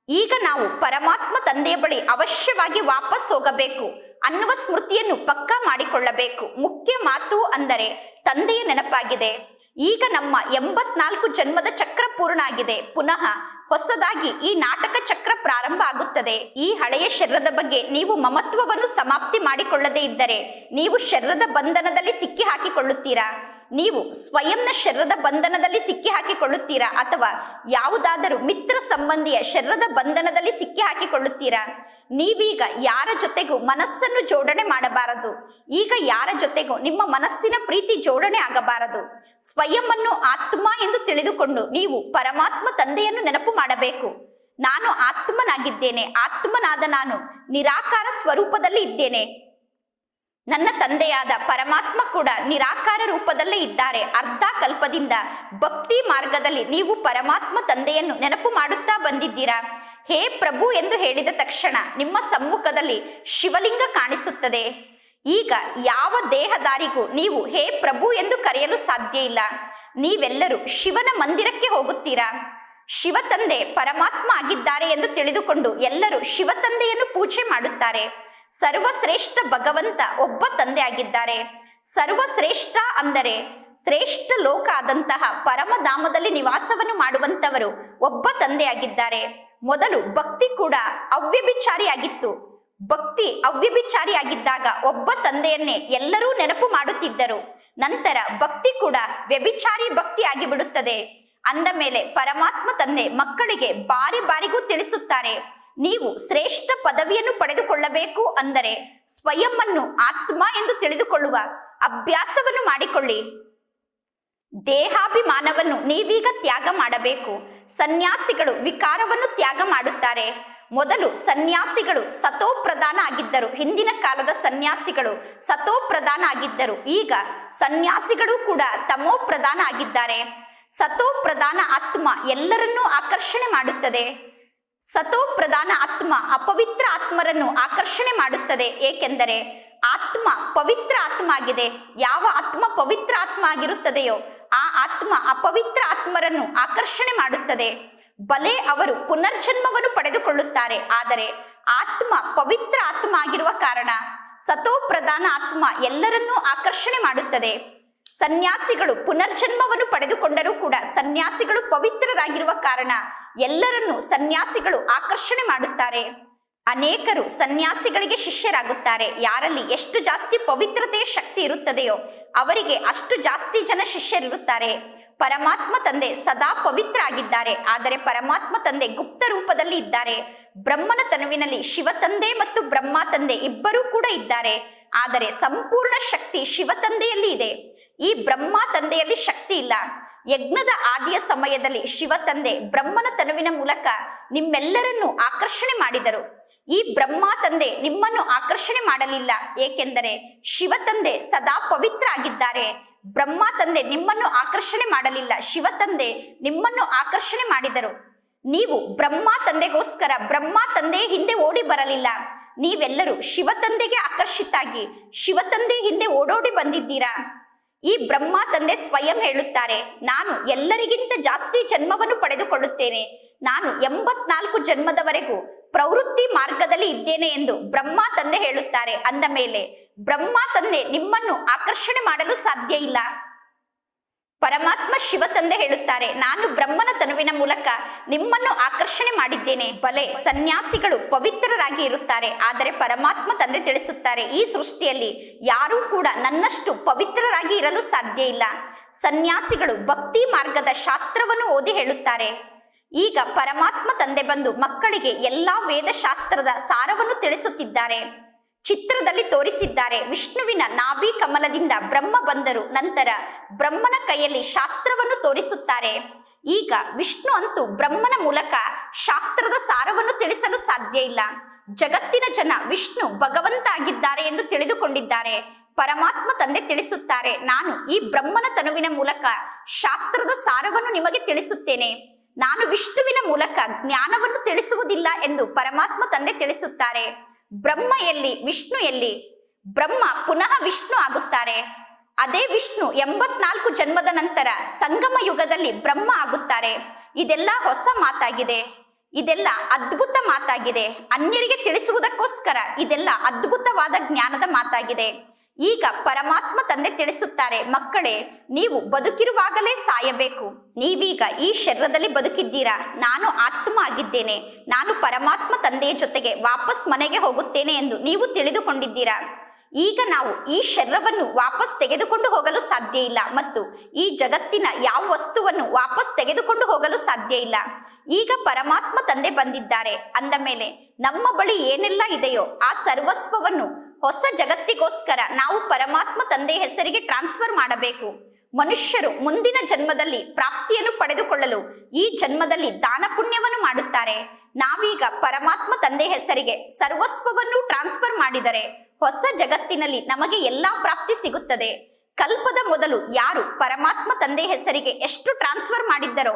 ಈಗ ನಾವು ಪರಮಾತ್ಮ ತಂದೆಯ ಬಳಿ ಅವಶ್ಯವಾಗಿ ವಾಪಸ್ ಹೋಗಬೇಕು. ಅನ್ನುವ ಸ್ಮೃತಿಯನ್ನು ಪಕ್ಕಾ ಮಾಡಿಕೊಳ್ಳಬೇಕು. ಮುಖ್ಯ ಮಾತು ಅಂದರೆ ತಂದೆಯ ನೆನಪಾಗಿದೆ. ಈಗ ನಮ್ಮ ಎಂಬತ್ನಾಲ್ಕು ಜನ್ಮದ ಚಕ್ರ ಪೂರ್ಣ ಆಗಿದೆ ಪುನಃ ಹೊಸದಾಗಿ ಈ ನಾಟಕ ಚಕ್ರ ಪ್ರಾರಂಭ ಆಗುತ್ತದೆ. ಈ ಹಳೆಯ ಶರೀರದ ಬಗ್ಗೆ ನೀವು ಮಮತ್ವವನ್ನು ಸಮಾಪ್ತಿ ಮಾಡಿಕೊಳ್ಳದೇ ಇದ್ದರೆ ನೀವು ಶರೀರದ ಬಂಧನದಲ್ಲಿ ಸಿಕ್ಕಿ ಹಾಕಿಕೊಳ್ಳುತ್ತೀರಾ ನೀವು ಸ್ವಯಂನ ಶರೀರದ ಬಂಧನದಲ್ಲಿ ಸಿಕ್ಕಿ ಹಾಕಿಕೊಳ್ಳುತ್ತೀರಾ ಅಥವಾ ಯಾವುದಾದರೂ ಮಿತ್ರ ಸಂಬಂಧಿಯ ಶರೀರದ ಬಂಧನದಲ್ಲಿ ಸಿಕ್ಕಿ ಹಾಕಿಕೊಳ್ಳುತ್ತೀರಾ ನೀವೀಗ ಯಾರ ಜೊತೆಗೂ ಮನಸ್ಸನ್ನು ಜೋಡಣೆ ಮಾಡಬಾರದು. ಈಗ ಯಾರ ಜೊತೆಗೂ ನಿಮ್ಮ ಮನಸ್ಸಿನ ಪ್ರೀತಿ ಜೋಡಣೆ ಆಗಬಾರದು. ಸ್ವಯಂ ಅನ್ನು ಆತ್ಮ ಎಂದು ತಿಳಿದುಕೊಂಡು ನೀವು ಪರಮಾತ್ಮ ತಂದೆಯನ್ನು ನೆನಪು ಮಾಡಬೇಕು. ನಾನು ಆತ್ಮನಾಗಿದ್ದೇನೆ, ಆತ್ಮನಾದ ನಾನು ನಿರಾಕಾರ ಸ್ವರೂಪದಲ್ಲಿ ಇದ್ದೇನೆ. ನನ್ನ ತಂದೆಯಾದ ಪರಮಾತ್ಮ ಕೂಡ ನಿರಾಕಾರ ರೂಪದಲ್ಲೇ ಇದ್ದಾರೆ. ಅರ್ಧ ಕಲ್ಪದಿಂದ ಭಕ್ತಿ ಮಾರ್ಗದಲ್ಲಿ ನೀವು ಪರಮಾತ್ಮ ತಂದೆಯನ್ನು ನೆನಪು ಮಾಡುತ್ತಾ ಬಂದಿದ್ದೀರಾ? ಹೇ ಪ್ರಭು ಎಂದು ಹೇಳಿದ ತಕ್ಷಣ ನಿಮ್ಮ ಸಮ್ಮುಖದಲ್ಲಿ ಶಿವಲಿಂಗ ಕಾಣಿಸುತ್ತದೆ. ಈಗ ಯಾವ ದೇಹದಾರಿಗೂ ನೀವು ಹೇ ಪ್ರಭು ಎಂದು ಕರೆಯಲು ಸಾಧ್ಯ ಇಲ್ಲ. ನೀವೆಲ್ಲರೂ ಶಿವನ ಮಂದಿರಕ್ಕೆ ಹೋಗುತ್ತೀರಾ? ಶಿವ ತಂದೆ ಪರಮಾತ್ಮ ಆಗಿದ್ದಾರೆ ಎಂದು ತಿಳಿದುಕೊಂಡು ಎಲ್ಲರೂ ಶಿವ ತಂದೆಯನ್ನು ಪೂಜೆ ಮಾಡುತ್ತಾರೆ. ಸರ್ವಶ್ರೇಷ್ಠ ಭಗವಂತ ಒಬ್ಬ ತಂದೆ ಆಗಿದ್ದಾರೆ. ಸರ್ವಶ್ರೇಷ್ಠ ಅಂದರೆ ಶ್ರೇಷ್ಠ ಲೋಕ ಆದಂತಹ ಪರಮಧಾಮದಲ್ಲಿ ನಿವಾಸವನ್ನು ಮಾಡುವಂತವರು ಒಬ್ಬ ತಂದೆ ಆಗಿದ್ದಾರೆ. ಮೊದಲು ಭಕ್ತಿ ಕೂಡ ಅವ್ಯಭಿಚಾರಿಯಾಗಿತ್ತು. ಭಕ್ತಿ ಅವ್ಯಭಿಚಾರಿಯಾಗಿದ್ದಾಗ ಒಬ್ಬ ತಂದೆಯನ್ನೇ ಎಲ್ಲರೂ ನೆನಪು ಮಾಡುತ್ತಿದ್ದರು. ನಂತರ ಭಕ್ತಿ ಕೂಡ ವ್ಯಭಿಚಾರಿ ಭಕ್ತಿ ಆಗಿಬಿಡುತ್ತದೆ ಅಂದ ಮೇಲೆ ಪರಮಾತ್ಮ ತಂದೆ ಮಕ್ಕಳಿಗೆ ಬಾರಿ ಬಾರಿಗೂ ತಿಳಿಸುತ್ತಾರೆ, ನೀವು ಶ್ರೇಷ್ಠ ಪದವಿಯನ್ನು ಪಡೆದುಕೊಳ್ಳಬೇಕು ಅಂದರೆ ಸ್ವಯಂ ಆತ್ಮ ಎಂದು ತಿಳಿದುಕೊಳ್ಳುವ ಅಭ್ಯಾಸವನ್ನು ಮಾಡಿಕೊಳ್ಳಿ. ದೇಹಾಭಿಮಾನವನ್ನು ನೀವೀಗ ತ್ಯಾಗ ಮಾಡಬೇಕು. ಸನ್ಯಾಸಿಗಳು ವಿಕಾರವನ್ನು ತ್ಯಾಗ ಮಾಡುತ್ತಾರೆ. ಮೊದಲು ಸನ್ಯಾಸಿಗಳು ಸತೋ ಪ್ರಧಾನ ಆಗಿದ್ದರು. ಹಿಂದಿನ ಕಾಲದ ಸನ್ಯಾಸಿಗಳು ಸತೋ ಪ್ರಧಾನ ಆಗಿದ್ದರು. ಈಗ ಸನ್ಯಾಸಿಗಳು ಕೂಡ ತಮೋ ಪ್ರಧಾನ ಆಗಿದ್ದಾರೆ. ಸತೋ ಪ್ರಧಾನ ಆತ್ಮ ಎಲ್ಲರನ್ನೂ ಆಕರ್ಷಣೆ ಮಾಡುತ್ತದೆ. ಸತೋ ಪ್ರಧಾನ ಆತ್ಮ ಅಪವಿತ್ರ ಆತ್ಮರನ್ನು ಆಕರ್ಷಣೆ ಮಾಡುತ್ತದೆ. ಏಕೆಂದರೆ ಆತ್ಮ ಪವಿತ್ರ ಆತ್ಮ ಆಗಿದೆ. ಯಾವ ಆತ್ಮ ಪವಿತ್ರ ಆತ್ಮ ಆಗಿರುತ್ತದೆಯೋ ಆ ಆತ್ಮ ಅಪವಿತ್ರ ಆತ್ಮರನ್ನು ಆಕರ್ಷಣೆ ಮಾಡುತ್ತದೆ. ಬಲೆ ಅವರು ಪುನರ್ಜನ್ಮವನ್ನು ಪಡೆದುಕೊಳ್ಳುತ್ತಾರೆ. ಆದರೆ ಆತ್ಮ ಪವಿತ್ರ ಆತ್ಮ ಆಗಿರುವ ಕಾರಣ ಸತೋ ಪ್ರಧಾನ ಆತ್ಮ ಎಲ್ಲರನ್ನೂ ಆಕರ್ಷಣೆ ಮಾಡುತ್ತದೆ. ಸನ್ಯಾಸಿಗಳು ಪುನರ್ಜನ್ಮವನ್ನು ಪಡೆದುಕೊಂಡರೂ ಕೂಡ ಸನ್ಯಾಸಿಗಳು ಪವಿತ್ರರಾಗಿರುವ ಕಾರಣ ಎಲ್ಲರನ್ನೂ ಸನ್ಯಾಸಿಗಳು ಆಕರ್ಷಣೆ ಮಾಡುತ್ತಾರೆ. ಅನೇಕರು ಸನ್ಯಾಸಿಗಳಿಗೆ ಶಿಷ್ಯರಾಗುತ್ತಾರೆ. ಯಾರಲ್ಲಿ ಎಷ್ಟು ಜಾಸ್ತಿ ಪವಿತ್ರತೆಯ ಶಕ್ತಿ ಇರುತ್ತದೆಯೋ ಅವರಿಗೆ ಅಷ್ಟು ಜಾಸ್ತಿ ಜನ ಶಿಷ್ಯರಿರುತ್ತಾರೆ. ಪರಮಾತ್ಮ ತಂದೆ ಸದಾ ಪವಿತ್ರ ಆಗಿದ್ದಾರೆ ಆದರೆ ಪರಮಾತ್ಮ ತಂದೆ ಗುಪ್ತ ರೂಪದಲ್ಲಿ ಇದ್ದಾರೆ. ಬ್ರಹ್ಮನ ತನುವಿನಲ್ಲಿ ಶಿವ ತಂದೆ ಮತ್ತು ಬ್ರಹ್ಮ ತಂದೆ ಇಬ್ಬರೂ ಕೂಡ ಇದ್ದಾರೆ. ಆದರೆ ಸಂಪೂರ್ಣ ಶಕ್ತಿ ಶಿವ ತಂದೆಯಲ್ಲಿ ಇದೆ. ಈ ಬ್ರಹ್ಮ ತಂದೆಯಲ್ಲಿ ಶಕ್ತಿ ಇಲ್ಲ. ಯಜ್ಞದ ಆದಿಯ ಸಮಯದಲ್ಲಿ ಶಿವ ತಂದೆ ಬ್ರಹ್ಮನ ತನುವಿನ ಮೂಲಕ ನಿಮ್ಮೆಲ್ಲರನ್ನೂ ಆಕರ್ಷಣೆ ಮಾಡಿದರು. ಈ ಬ್ರಹ್ಮ ತಂದೆ ನಿಮ್ಮನ್ನು ಆಕರ್ಷಣೆ ಮಾಡಲಿಲ್ಲ. ಏಕೆಂದರೆ ಶಿವ ತಂದೆ ಸದಾ ಪವಿತ್ರ ಆಗಿದ್ದಾರೆ. ಬ್ರಹ್ಮ ತಂದೆ ನಿಮ್ಮನ್ನು ಆಕರ್ಷಣೆ ಮಾಡಲಿಲ್ಲ. ಶಿವ ತಂದೆ ನಿಮ್ಮನ್ನು ಆಕರ್ಷಣೆ ಮಾಡಿದರು. ನೀವು ಬ್ರಹ್ಮ ತಂದೆಗೋಸ್ಕರ ಬ್ರಹ್ಮ ತಂದೆ ಹಿಂದೆ ಓಡಿ ಬರಲಿಲ್ಲ. ನೀವೆಲ್ಲರೂ ಶಿವ ತಂದೆಗೆ ಆಕರ್ಷಿತಾಗಿ ಶಿವ ತಂದೆ ಹಿಂದೆ ಓಡೋಡಿ ಬಂದಿದ್ದೀರಾ? ಈ ಬ್ರಹ್ಮ ತಂದೆ ಸ್ವಯಂ ಹೇಳುತ್ತಾರೆ, ನಾನು ಎಲ್ಲರಿಗಿಂತ ಜಾಸ್ತಿ ಜನ್ಮವನ್ನು ಪಡೆದುಕೊಳ್ಳುತ್ತೇನೆ. ನಾನು ಎಂಬತ್ನಾಲ್ಕು ಜನ್ಮದವರೆಗೂ ಪ್ರವೃತ್ತಿ ಮಾರ್ಗದಲ್ಲಿ ಇದ್ದೇನೆ ಎಂದು ಬ್ರಹ್ಮ ತಂದೆ ಹೇಳುತ್ತಾರೆ ಅಂದ ಮೇಲೆ, ಬ್ರಹ್ಮ ತಂದೆ ನಿಮ್ಮನ್ನು ಆಕರ್ಷಣೆ ಮಾಡಲು ಸಾಧ್ಯ ಇಲ್ಲ. ಪರಮಾತ್ಮ ಶಿವ ತಂದೆ ಹೇಳುತ್ತಾರೆ, ನಾನು ಬ್ರಹ್ಮನ ತನುವಿನ ಮೂಲಕ ನಿಮ್ಮನ್ನು ಆಕರ್ಷಣೆ ಮಾಡಿದ್ದೇನೆ. ಬಲೆ ಸನ್ಯಾಸಿಗಳು ಪವಿತ್ರರಾಗಿ ಇರುತ್ತಾರೆ, ಆದರೆ ಪರಮಾತ್ಮ ತಂದೆ ತಿಳಿಸುತ್ತಾರೆ, ಈ ಸೃಷ್ಟಿಯಲ್ಲಿ ಯಾರೂ ಕೂಡ ನನ್ನಷ್ಟು ಪವಿತ್ರರಾಗಿ ಇರಲು ಸಾಧ್ಯ ಇಲ್ಲ. ಸನ್ಯಾಸಿಗಳು ಭಕ್ತಿ ಮಾರ್ಗದ ಶಾಸ್ತ್ರವನ್ನು ಓದಿ ಹೇಳುತ್ತಾರೆ. ಈಗ ಪರಮಾತ್ಮ ತಂದೆ ಬಂದು ಮಕ್ಕಳಿಗೆ ಎಲ್ಲಾ ವೇದಶಾಸ್ತ್ರದ ಸಾರವನ್ನು ತಿಳಿಸುತ್ತಿದ್ದಾರೆ. ಚಿತ್ರದಲ್ಲಿ ತೋರಿಸಿದ್ದಾರೆ, ವಿಷ್ಣುವಿನ ನಾಭಿ ಕಮಲದಿಂದ ಬ್ರಹ್ಮ ಬಂದರು, ನಂತರ ಬ್ರಹ್ಮನ ಕೈಯಲ್ಲಿ ಶಾಸ್ತ್ರವನ್ನು ತೋರಿಸುತ್ತಾರೆ. ಈಗ ವಿಷ್ಣು ಅಂತೂ ಬ್ರಹ್ಮನ ಮೂಲಕ ಶಾಸ್ತ್ರದ ಸಾರವನ್ನು ತಿಳಿಸಲು ಸಾಧ್ಯ ಇಲ್ಲ. ಜಗತ್ತಿನ ಜನ ವಿಷ್ಣು ಭಗವಂತ ಆಗಿದ್ದಾರೆ ಎಂದು ತಿಳಿದುಕೊಂಡಿದ್ದಾರೆ. ಪರಮಾತ್ಮ ತಂದೆ ತಿಳಿಸುತ್ತಾರೆ, ನಾನು ಈ ಬ್ರಹ್ಮನ ತನುವಿನ ಮೂಲಕ ಶಾಸ್ತ್ರದ ಸಾರವನ್ನು ನಿಮಗೆ ತಿಳಿಸುತ್ತೇನೆ. ನಾನು ವಿಷ್ಣುವಿನ ಮೂಲಕ ಜ್ಞಾನವನ್ನು ತಿಳಿಸುವುದಿಲ್ಲ ಎಂದು ಪರಮಾತ್ಮ ತಂದೆ ತಿಳಿಸುತ್ತಾರೆ. ಬ್ರಹ್ಮ ಎಲ್ಲಿ, ವಿಷ್ಣು ಎಲ್ಲಿ? ಬ್ರಹ್ಮ ಪುನಃ ವಿಷ್ಣು ಆಗುತ್ತಾರೆ. ಅದೇ ವಿಷ್ಣು ಎಂಬತ್ನಾಲ್ಕು ಜನ್ಮದ ನಂತರ ಸಂಗಮ ಯುಗದಲ್ಲಿ ಬ್ರಹ್ಮ ಆಗುತ್ತಾರೆ. ಇದೆಲ್ಲ ಹೊಸ ಮಾತಾಗಿದೆ. ಇದೆಲ್ಲ ಅದ್ಭುತ ಮಾತಾಗಿದೆ. ಅನ್ಯರಿಗೆ ತಿಳಿಸುವುದಕ್ಕೋಸ್ಕರ ಇದೆಲ್ಲ ಅದ್ಭುತವಾದ ಜ್ಞಾನದ ಮಾತಾಗಿದೆ. ಈಗ ಪರಮಾತ್ಮ ತಂದೆ ತಿಳಿಸುತ್ತಾರೆ, ಮಕ್ಕಳೇ, ನೀವು ಬದುಕಿರುವಾಗಲೇ ಸಾಯಬೇಕು. ನೀವೀಗ ಈ ಶರೀರದಲ್ಲಿ ಬದುಕಿದ್ದೀರಾ? ನಾನು ಆತ್ಮ ಆಗಿದ್ದೇನೆ ನಾನು ಪರಮಾತ್ಮ ತಂದೆಯ ಜೊತೆಗೆ ವಾಪಸ್ ಮನೆಗೆ ಹೋಗುತ್ತೇನೆ ಎಂದು ನೀವು ತಿಳಿದುಕೊಂಡಿದ್ದೀರಾ? ಈಗ ನಾವು ಈ ಶರೀರವನ್ನು ವಾಪಸ್ ತೆಗೆದುಕೊಂಡು ಹೋಗಲು ಸಾಧ್ಯ ಇಲ್ಲ ಮತ್ತು ಈ ಜಗತ್ತಿನ ಯಾವ ವಸ್ತುವನ್ನು ವಾಪಸ್ ತೆಗೆದುಕೊಂಡು ಹೋಗಲು ಸಾಧ್ಯ ಇಲ್ಲ. ಈಗ ಪರಮಾತ್ಮ ತಂದೆ ಬಂದಿದ್ದಾರೆ. ಅಂದ ಮೇಲೆ, ನಮ್ಮ ಬಳಿ ಏನೆಲ್ಲ ಇದೆಯೋ ಆ ಸರ್ವಸ್ವವನ್ನು ಹೊಸ ಜಗತ್ತಿಗೋಸ್ಕರ ನಾವು ಪರಮಾತ್ಮ ತಂದೆ ಹೆಸರಿಗೆ ಟ್ರಾನ್ಸ್ಫರ್ ಮಾಡಬೇಕು. ಮನುಷ್ಯರು ಮುಂದಿನ ಜನ್ಮದಲ್ಲಿ ಪ್ರಾಪ್ತಿಯನ್ನು ಪಡೆದುಕೊಳ್ಳಲು ಈ ಜನ್ಮದಲ್ಲಿ ದಾನ ಪುಣ್ಯವನ್ನು ಮಾಡುತ್ತಾರೆ. ನಾವೀಗ ಪರಮಾತ್ಮ ತಂದೆ ಹೆಸರಿಗೆ ಸರ್ವಸ್ವವನ್ನು ಟ್ರಾನ್ಸ್ಫರ್ ಮಾಡಿದರೆ ಹೊಸ ಜಗತ್ತಿನಲ್ಲಿ ನಮಗೆ ಎಲ್ಲಾ ಪ್ರಾಪ್ತಿ ಸಿಗುತ್ತದೆ. ಕಲ್ಪದ ಮೊದಲು ಯಾರು ಪರಮಾತ್ಮ ತಂದೆ ಹೆಸರಿಗೆ ಎಷ್ಟು ಟ್ರಾನ್ಸ್ಫರ್ ಮಾಡಿದ್ದರೋ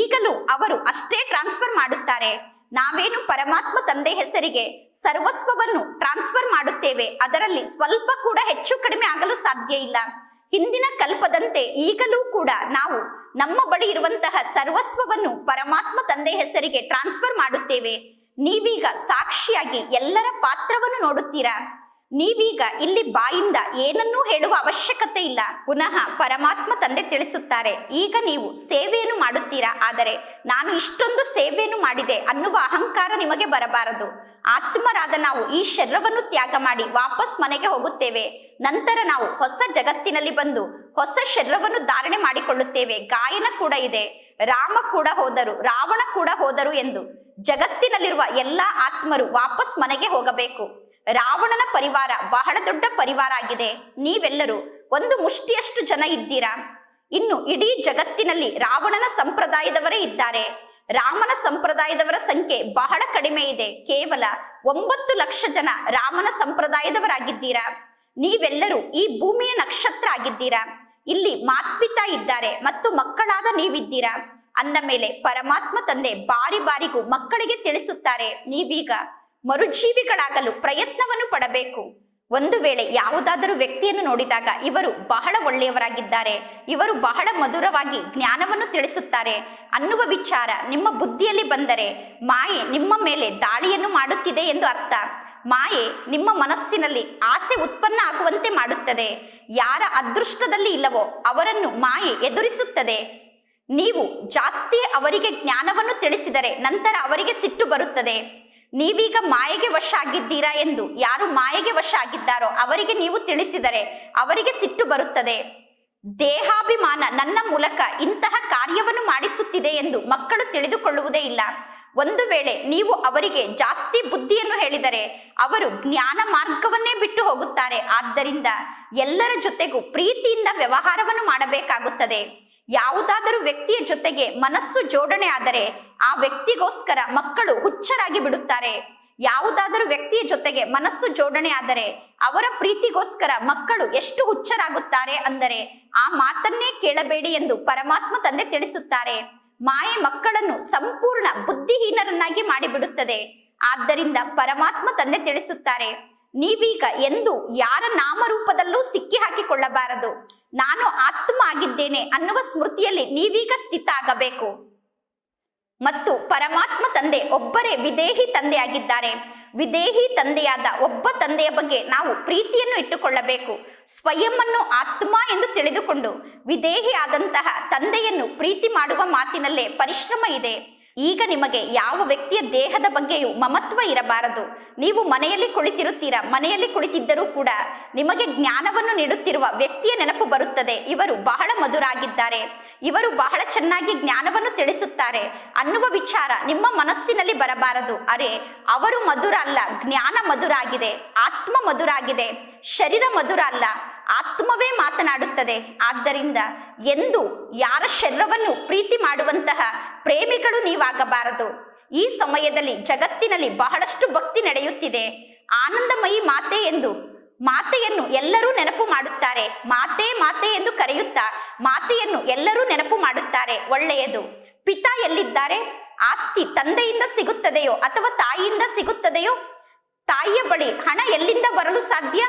ಈಗಲೂ ಅವರು ಅಷ್ಟೇ ಟ್ರಾನ್ಸ್ಫರ್ ಮಾಡುತ್ತಾರೆ. ನಾವೇನು ಪರಮಾತ್ಮ ತಂದೆ ಹೆಸರಿಗೆ ಸರ್ವಸ್ವವನ್ನು ಟ್ರಾನ್ಸ್ಫರ್ ಮಾಡುತ್ತೇವೆ, ಅದರಲ್ಲಿ ಸ್ವಲ್ಪ ಕೂಡ ಹೆಚ್ಚು ಕಡಿಮೆ ಆಗಲು ಸಾಧ್ಯ ಇಲ್ಲ. ಹಿಂದಿನ ಕಲ್ಪದಂತೆ ಈಗಲೂ ಕೂಡ ನಾವು ನಮ್ಮ ಬಳಿ ಇರುವಂತಹ ಸರ್ವಸ್ವವನ್ನು ಪರಮಾತ್ಮ ತಂದೆ ಹೆಸರಿಗೆ ಟ್ರಾನ್ಸ್ಫರ್ ಮಾಡುತ್ತೇವೆ. ನೀವೀಗ ಸಾಕ್ಷಿಯಾಗಿ ಎಲ್ಲರ ಪಾತ್ರವನ್ನು ನೋಡುತ್ತೀರಾ? ನೀವೀಗ ಇಲ್ಲಿ ಬಾಯಿಂದ ಏನನ್ನೂ ಹೇಳುವ ಅವಶ್ಯಕತೆ ಇಲ್ಲ. ಪುನಃ ಪರಮಾತ್ಮ ತಂದೆ ತಿಳಿಸುತ್ತಾರೆ, ಈಗ ನೀವು ಸೇವೆಯನ್ನು ಮಾಡುತ್ತೀರಾ? ಆದರೆ ನಾನು ಇಷ್ಟೊಂದು ಸೇವೆಯನ್ನು ಮಾಡಿದೆ ಅನ್ನುವ ಅಹಂಕಾರ ನಿಮಗೆ ಬರಬಾರದು. ಆತ್ಮರಾದ ನಾವು ಈ ಶರೀರವನ್ನು ತ್ಯಾಗ ಮಾಡಿ ವಾಪಸ್ ಮನೆಗೆ ಹೋಗುತ್ತೇವೆ. ನಂತರ ನಾವು ಹೊಸ ಜಗತ್ತಿನಲ್ಲಿ ಬಂದು ಹೊಸ ಶರೀರವನ್ನು ಧಾರಣೆ ಮಾಡಿಕೊಳ್ಳುತ್ತೇವೆ. ಗಾಯನ ಕೂಡ ಇದೆ, ರಾಮ ಕೂಡ ಹೋದರು, ರಾವಣ ಕೂಡ ಹೋದರು ಎಂದು ಜಗತ್ತಿನಲ್ಲಿರುವ ಎಲ್ಲಾ ಆತ್ಮರು ವಾಪಸ್ ಮನೆಗೆ ಹೋಗಬೇಕು. ರಾವಣನ ಪರಿವಾರ ಬಹಳ ದೊಡ್ಡ ಪರಿವಾರ ಆಗಿದೆ. ನೀವೆಲ್ಲರೂ ಒಂದು ಮುಷ್ಟಿಯಷ್ಟು ಜನ ಇದ್ದೀರಾ? ಇನ್ನು ಇಡೀ ಜಗತ್ತಿನಲ್ಲಿ ರಾವಣನ ಸಂಪ್ರದಾಯದವರೇ ಇದ್ದಾರೆ. ರಾಮನ ಸಂಪ್ರದಾಯದವರ ಸಂಖ್ಯೆ ಬಹಳ ಕಡಿಮೆ ಇದೆ. ಕೇವಲ ಒಂಬತ್ತು ಲಕ್ಷ ಜನ ರಾಮನ ಸಂಪ್ರದಾಯದವರಾಗಿದ್ದೀರಾ? ನೀವೆಲ್ಲರೂ ಈ ಭೂಮಿಯ ನಕ್ಷತ್ರ ಆಗಿದ್ದೀರಾ? ಇಲ್ಲಿ ಮಾತ್ಪಿತಾ ಇದ್ದಾರೆ ಮತ್ತು ಮಕ್ಕಳಾದ ನೀವಿದ್ದೀರಾ? ಅಂದ ಮೇಲೆ ಪರಮಾತ್ಮ ತಂದೆ ಬಾರಿ ಬಾರಿಗೂ ಮಕ್ಕಳಿಗೆ ತಿಳಿಸುತ್ತಾರೆ, ನೀವೀಗ ಮರುಜೀವಿಗಳಾಗಲು ಪ್ರಯತ್ನವನ್ನು ಪಡಬೇಕು. ಒಂದು ವೇಳೆ ಯಾವುದಾದರೂ ವ್ಯಕ್ತಿಯನ್ನು ನೋಡಿದಾಗ ಇವರು ಬಹಳ ಒಳ್ಳೆಯವರಾಗಿದ್ದಾರೆ, ಇವರು ಬಹಳ ಮಧುರವಾಗಿ ಜ್ಞಾನವನ್ನು ತಿಳಿಸುತ್ತಾರೆ ಅನ್ನುವ ವಿಚಾರ ನಿಮ್ಮ ಬುದ್ಧಿಯಲ್ಲಿ ಬಂದರೆ ಮಾಯೆ ನಿಮ್ಮ ಮೇಲೆ ದಾಳಿಯನ್ನು ಮಾಡುತ್ತಿದೆ ಎಂದು ಅರ್ಥ. ಮಾಯೆ ನಿಮ್ಮ ಮನಸ್ಸಿನಲ್ಲಿ ಆಸೆ ಉತ್ಪನ್ನ ಆಗುವಂತೆ ಮಾಡುತ್ತದೆ. ಯಾರ ಅದೃಷ್ಟದಲ್ಲಿ ಇಲ್ಲವೋ ಅವರನ್ನು ಮಾಯೆ ಎದುರಿಸುತ್ತದೆ. ನೀವು ಜಾಸ್ತಿ ಅವರಿಗೆ ಜ್ಞಾನವನ್ನು ತಿಳಿಸಿದರೆ ನಂತರ ಅವರಿಗೆ ಸಿಟ್ಟು ಬರುತ್ತದೆ. ನೀವೀಗ ಮಾಯೆಗೆ ವಶ ಆಗಿದ್ದೀರಾ ಎಂದು ಯಾರು ಮಾಯೆಗೆ ವಶ ಆಗಿದ್ದಾರೋ ಅವರಿಗೆ ನೀವು ತಿಳಿಸಿದರೆ ಅವರಿಗೆ ಸಿಟ್ಟು ಬರುತ್ತದೆ. ದೇಹಾಭಿಮಾನ ನನ್ನ ಮೂಲಕ ಇಂತಹ ಕಾರ್ಯವನ್ನು ಮಾಡಿಸುತ್ತಿದೆ ಎಂದು ಮಕ್ಕಳು ತಿಳಿದುಕೊಳ್ಳುವುದೇ ಇಲ್ಲ. ಒಂದು ವೇಳೆ ನೀವು ಅವರಿಗೆ ಜಾಸ್ತಿ ಬುದ್ಧಿಯನ್ನು ಹೇಳಿದರೆ ಅವರು ಜ್ಞಾನ ಮಾರ್ಗವನ್ನೇ ಬಿಟ್ಟು ಹೋಗುತ್ತಾರೆ. ಆದ್ದರಿಂದ ಎಲ್ಲರ ಜೊತೆಗೂ ಪ್ರೀತಿಯಿಂದ ವ್ಯವಹಾರವನ್ನು ಮಾಡಬೇಕಾಗುತ್ತದೆ. ಯಾವುದಾದರೂ ವ್ಯಕ್ತಿಯ ಜೊತೆಗೆ ಮನಸ್ಸು ಜೋಡಣೆ ಆದರೆ ಆ ವ್ಯಕ್ತಿಗೋಸ್ಕರ ಮಕ್ಕಳು ಹುಚ್ಚರಾಗಿ ಬಿಡುತ್ತಾರೆ. ಯಾವುದಾದರೂ ವ್ಯಕ್ತಿಯ ಜೊತೆಗೆ ಮನಸ್ಸು ಜೋಡಣೆ ಆದರೆ ಅವರ ಪ್ರೀತಿಗೋಸ್ಕರ ಮಕ್ಕಳು ಎಷ್ಟು ಹುಚ್ಚರಾಗುತ್ತಾರೆ ಅಂದರೆ ಆ ಮಾತನ್ನೇ ಕೇಳಬೇಡಿ ಎಂದು ಪರಮಾತ್ಮ ತಂದೆ ತಿಳಿಸುತ್ತಾರೆ. ಮಾಯೆ ಮಕ್ಕಳನ್ನು ಸಂಪೂರ್ಣ ಬುದ್ಧಿಹೀನರನ್ನಾಗಿ ಮಾಡಿಬಿಡುತ್ತದೆ. ಆದ್ದರಿಂದ ಪರಮಾತ್ಮ ತಂದೆ ತಿಳಿಸುತ್ತಾರೆ, ನೀವೀಗ ಎಂದು ಯಾರ ನಾಮರೂಪದಲ್ಲೂ ಸಿಕ್ಕಿ ಹಾಕಿಕೊಳ್ಳಬಾರದು ನಾನು ಆತ್ಮ ಆಗಿದ್ದೇನೆ ಅನ್ನುವ ಸ್ಮೃತಿಯಲ್ಲಿ ನೀವೀಗ ಸ್ಥಿತ ಆಗಬೇಕು ಮತ್ತು ಪರಮಾತ್ಮ ತಂದೆ ಒಬ್ಬರೇ ವಿದೇಹಿ ತಂದೆ ಆಗಿದ್ದಾರೆ ವಿದೇಹಿ ತಂದೆಯಾದ ಒಬ್ಬ ತಂದೆಯ ಬಗ್ಗೆ ನಾವು ಪ್ರೀತಿಯನ್ನು ಇಟ್ಟುಕೊಳ್ಳಬೇಕು. ಸ್ವಯಂವನ್ನು ಆತ್ಮ ಎಂದು ತಿಳಿದುಕೊಂಡು ವಿದೇಹಿ ಆದಂತಹ ತಂದೆಯನ್ನು ಪ್ರೀತಿ ಮಾಡುವ ಮಾತಿನಲ್ಲೇ ಪರಿಶ್ರಮ ಇದೆ. ಈಗ ನಿಮಗೆ ಯಾವ ವ್ಯಕ್ತಿಯ ದೇಹದ ಬಗ್ಗೆಯೂ ಮಮತ್ವ ಇರಬಾರದು. ನೀವು ಮನೆಯಲ್ಲಿ ಕುಳಿತಿರುತ್ತೀರಾ? ಮನೆಯಲ್ಲಿ ಕುಳಿತಿದ್ದರೂ ಕೂಡ ನಿಮಗೆ ಜ್ಞಾನವನ್ನು ನೀಡುತ್ತಿರುವ ವ್ಯಕ್ತಿಯ ನೆನಪು ಬರುತ್ತದೆ. ಇವರು ಬಹಳ ಮಧುರಾಗಿದ್ದಾರೆ. ಇವರು ಬಹಳ ಚೆನ್ನಾಗಿ ಜ್ಞಾನವನ್ನು ತಿಳಿಸುತ್ತಾರೆ. ಅನ್ನುವ ವಿಚಾರ ನಿಮ್ಮ ಮನಸ್ಸಿನಲ್ಲಿ ಬರಬಾರದು. ಅರೆ, ಅವರು ಮಧುರ ಅಲ್ಲ, ಜ್ಞಾನ ಮಧುರಾಗಿದೆ, ಆತ್ಮ ಮಧುರಾಗಿದೆ, ಶರೀರ ಮಧುರ ಅಲ್ಲ, ಆತ್ಮವೇ ಮಾತನಾಡುತ್ತದೆ. ಆದ್ದರಿಂದ ಎಂದು ಯಾರ ಶರೀರವನ್ನು ಪ್ರೀತಿ ಮಾಡುವಂತಹ ಪ್ರೇಮಿಗಳು ನೀವಾಗಬಾರದು. ಈ ಸಮಯದಲ್ಲಿ ಜಗತ್ತಿನಲ್ಲಿ ಬಹಳಷ್ಟು ಭಕ್ತಿ ನಡೆಯುತ್ತಿದೆ. ಆನಂದಮಯಿ ಮಾತೆ ಎಂದು ಮಾತೆಯನ್ನು ಎಲ್ಲರೂ ನೆನಪು ಮಾಡುತ್ತಾರೆ. ಮಾತೆ ಮಾತೆ ಎಂದು ಕರೆಯುತ್ತಾ ಮಾತೆಯನ್ನು ಎಲ್ಲರೂ ನೆನಪು ಮಾಡುತ್ತಾರೆ. ಒಳ್ಳೆಯದು. ಪಿತಾ ಎಲ್ಲಿದ್ದಾರೆ? ಆಸ್ತಿ ತಂದೆಯಿಂದ ಸಿಗುತ್ತದೆಯೋ ಅಥವಾ ತಾಯಿಯಿಂದ ಸಿಗುತ್ತದೆಯೋ? ತಾಯಿಯ ಬಳಿ ಹಣ ಎಲ್ಲಿಂದ ಬರಲು ಸಾಧ್ಯ?